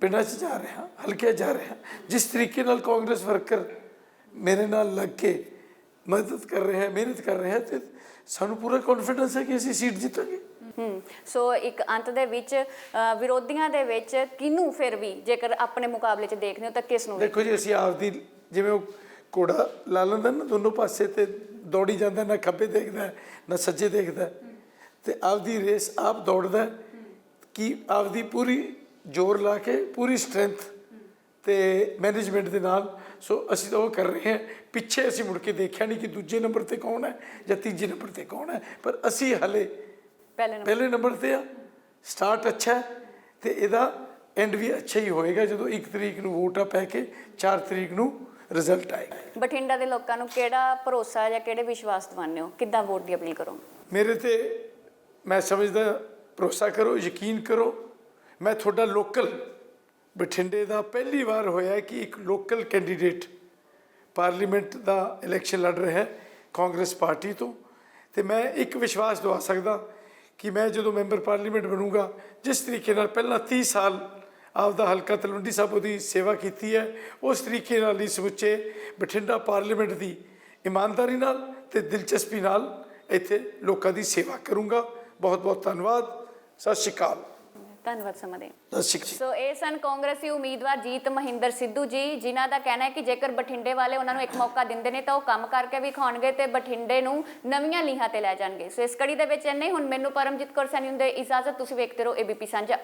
ਪਿੰਡਾਂ 'ਚ ਜਾ ਰਿਹਾ ਹਲਕੇ ਜਾ ਰਿਹਾ, ਜਿਸ ਤਰੀਕੇ ਨਾਲ ਕਾਂਗਰਸ ਵਰਕਰ ਮੇਰੇ ਨਾਲ ਲੱਗ ਕੇ ਮਦਦ ਕਰ ਰਿਹਾ ਹੈ, ਮਿਹਨਤ ਕਰ ਰਿਹਾ ਹੈ, ਤੇ ਸਾਨੂੰ ਪੂਰਾ ਕੌਨਫੀਡੈਂਸ ਹੈ ਕਿ ਅਸੀਂ ਸੀਟ ਜਿੱਤਾਂਗੇ। ਹੂੰ, ਸੋ ਇੱਕ ਅੰਤ ਦੇ ਵਿੱਚ ਵਿਰੋਧੀਆਂ ਦੇ ਵਿੱਚ ਕਿਹਨੂੰ ਫਿਰ ਵੀ ਜੇਕਰ ਆਪਣੇ ਮੁਕਾਬਲੇ 'ਚ ਦੇਖਦੇ ਹੋ ਤਾਂ ਕਿਸ ਨੂੰ ਦੇਖੋ ਜੀ, ਅਸੀਂ ਆਪਦੀ ਜਿਵੇਂ ਉਹ ਘੋੜਾ ਲਾ ਲੈਂਦਾ ਨਾ, ਦੋਨੋਂ ਪਾਸੇ ਤੇ ਦੌੜੀ ਜਾਂਦਾ, ਨਾ ਖੱਬੇ ਦੇਖਦਾ, ਨਾ ਸੱਜੇ ਦੇਖਦਾ। ਹੈ। ਤੇ ਆਪਦੀ ਰੇਸ ਆਪ ਦੌੜਦਾ, ਕਿ ਆਪਦੀ ਪੂਰੀ ਜ਼ੋਰ ਲਾ ਕੇ, ਪੂਰੀ ਸਟਰੈਂਥ ਤੇ ਮੈਨੇਜਮੈਂਟ ਦੇ ਨਾਲ। ਸੋ ਅਸੀਂ ਤਾਂ ਉਹ ਕਰ ਰਹੇ ਹਾਂ। ਪਿੱਛੇ ਅਸੀਂ ਮੁੜ ਕੇ ਦੇਖਿਆ ਨਹੀਂ ਕਿ ਦੂਜੇ ਨੰਬਰ ਤੇ ਕੌਣ ਹੈ ਜਾਂ ਤੀਜੇ ਨੰਬਰ ਤੇ ਕੌਣ ਹੈ। ਪਰ ਅਸੀਂ ਹਲੇ ਪਹਿਲੇ ਨੰਬਰ ਪਹਿਲੇ ਨੰਬਰ ਤੇ ਆ। ਸਟਾਰਟ ਅੱਛਾ ਹੈ ਤੇ ਇਹਦਾ ਐਂਡ ਵੀ ਅੱਛਾ ਹੀ ਹੋਏਗਾ ਜਦੋਂ 1 ਤਰੀਕ ਨੂੰ ਵੋਟਾਂ ਪੈ ਕੇ 4 ਤਰੀਕ ਨੂੰ ਰਿਜ਼ਲਟ ਆਏਗਾ। ਬਠਿੰਡਾ ਦੇ ਲੋਕਾਂ ਨੂੰ ਕਿਹੜਾ ਭਰੋਸਾ ਜਾਂ ਕਿਹੜੇ ਵਿਸ਼ਵਾਸ ਦਿਵਾਉਂਦੇ ਹੋ? ਕਿੱਦਾਂ ਵੋਟ ਦੀ ਅਪੀਲ ਕਰੋ ਮੇਰੇ ਤੇ ਮੈਂ ਸਮਝਦਾ ਭਰੋਸਾ ਕਰੋ ਯਕੀਨ ਕਰੋ। ਮੈਂ ਤੁਹਾਡਾ ਲੋਕਲ ਬਠਿੰਡੇ ਦਾ ਪਹਿਲੀ ਵਾਰ ਹੋਇਆ ਕਿ ਇੱਕ ਲੋਕਲ ਕੈਂਡੀਡੇਟ ਪਾਰਲੀਮੈਂਟ ਦਾ ਇਲੈਕਸ਼ਨ ਲੜ ਰਿਹਾ ਹੈ ਕਾਂਗਰਸ ਪਾਰਟੀ ਤੋਂ। ਤੇ ਮੈਂ ਇੱਕ ਵਿਸ਼ਵਾਸ ਦਵਾ ਸਕਦਾ ਕਿ ਮੈਂ ਜਦੋਂ ਮੈਂਬਰ ਪਾਰਲੀਮੈਂਟ ਬਣੂੰਗਾ, ਜਿਸ ਤਰੀਕੇ ਨਾਲ ਪਹਿਲਾਂ 30 ਸਾਲ ਆਪਦਾ ਹਲਕਾ ਤਲਵੰਡੀ ਸਾਬੋ ਦੀ ਸੇਵਾ ਕੀਤੀ ਹੈ, ਉਸ ਤਰੀਕੇ ਨਾਲ ਹੀ ਸਮੁੱਚੇ ਬਠਿੰਡਾ ਪਾਰਲੀਮੈਂਟ ਦੀ ਇਮਾਨਦਾਰੀ ਨਾਲ ਤੇ ਦਿਲਚਸਪੀ ਨਾਲ ਇੱਥੇ ਲੋਕਾਂ ਦੀ ਸੇਵਾ ਕਰੂੰਗਾ। ਬਹੁਤ ਬਹੁਤ ਧੰਨਵਾਦ। ਸਤਿ ਸ਼੍ਰੀ ਅਕਾਲ। ਧੰਨਵਾਦ ਸਮਾਂ ਦੇਣ। ਸਤਿ ਸ਼੍ਰੀ ਅਕਾਲ ਸੋ ਇਹ ਸਨ ਕਾਂਗਰਸੀ ਉਮੀਦਵਾਰ ਜੀਤ ਮਹਿੰਦਰ ਸਿੱਧੂ ਜੀ ਜਿਨ੍ਹਾਂ ਦਾ ਕਹਿਣਾ ਹੈ ਕਿ ਜੇਕਰ ਬਠਿੰਡੇ ਵਾਲੇ ਉਹਨਾਂ ਨੂੰ ਇੱਕ ਮੌਕਾ ਦਿੰਦੇ ਨੇ ਤਾਂ ਉਹ ਕੰਮ ਕਰਕੇ ਵੀ ਖਾਣਗੇ ਤੇ ਬਠਿੰਡੇ ਨੂੰ ਨਵੀਆਂ ਲੀਹਾਂ ਤੇ ਲੈ ਜਾਣਗੇ। ਸੋ ਇਸ ਕੜੀ ਦੇ ਵਿੱਚ ਇੰਨੇ। ਹੁਣ ਮੈਨੂੰ ਪਰਮਜੀਤ ਕੌਰ ਸੈਣੀ ਹੁੰਦੇ ਇਜਾਜ਼ਤ ਤੁਸੀਂ ਵੇਖਦੇ ਰਹੋ ਏਬੀਪੀ ਸਾਂਝਾ।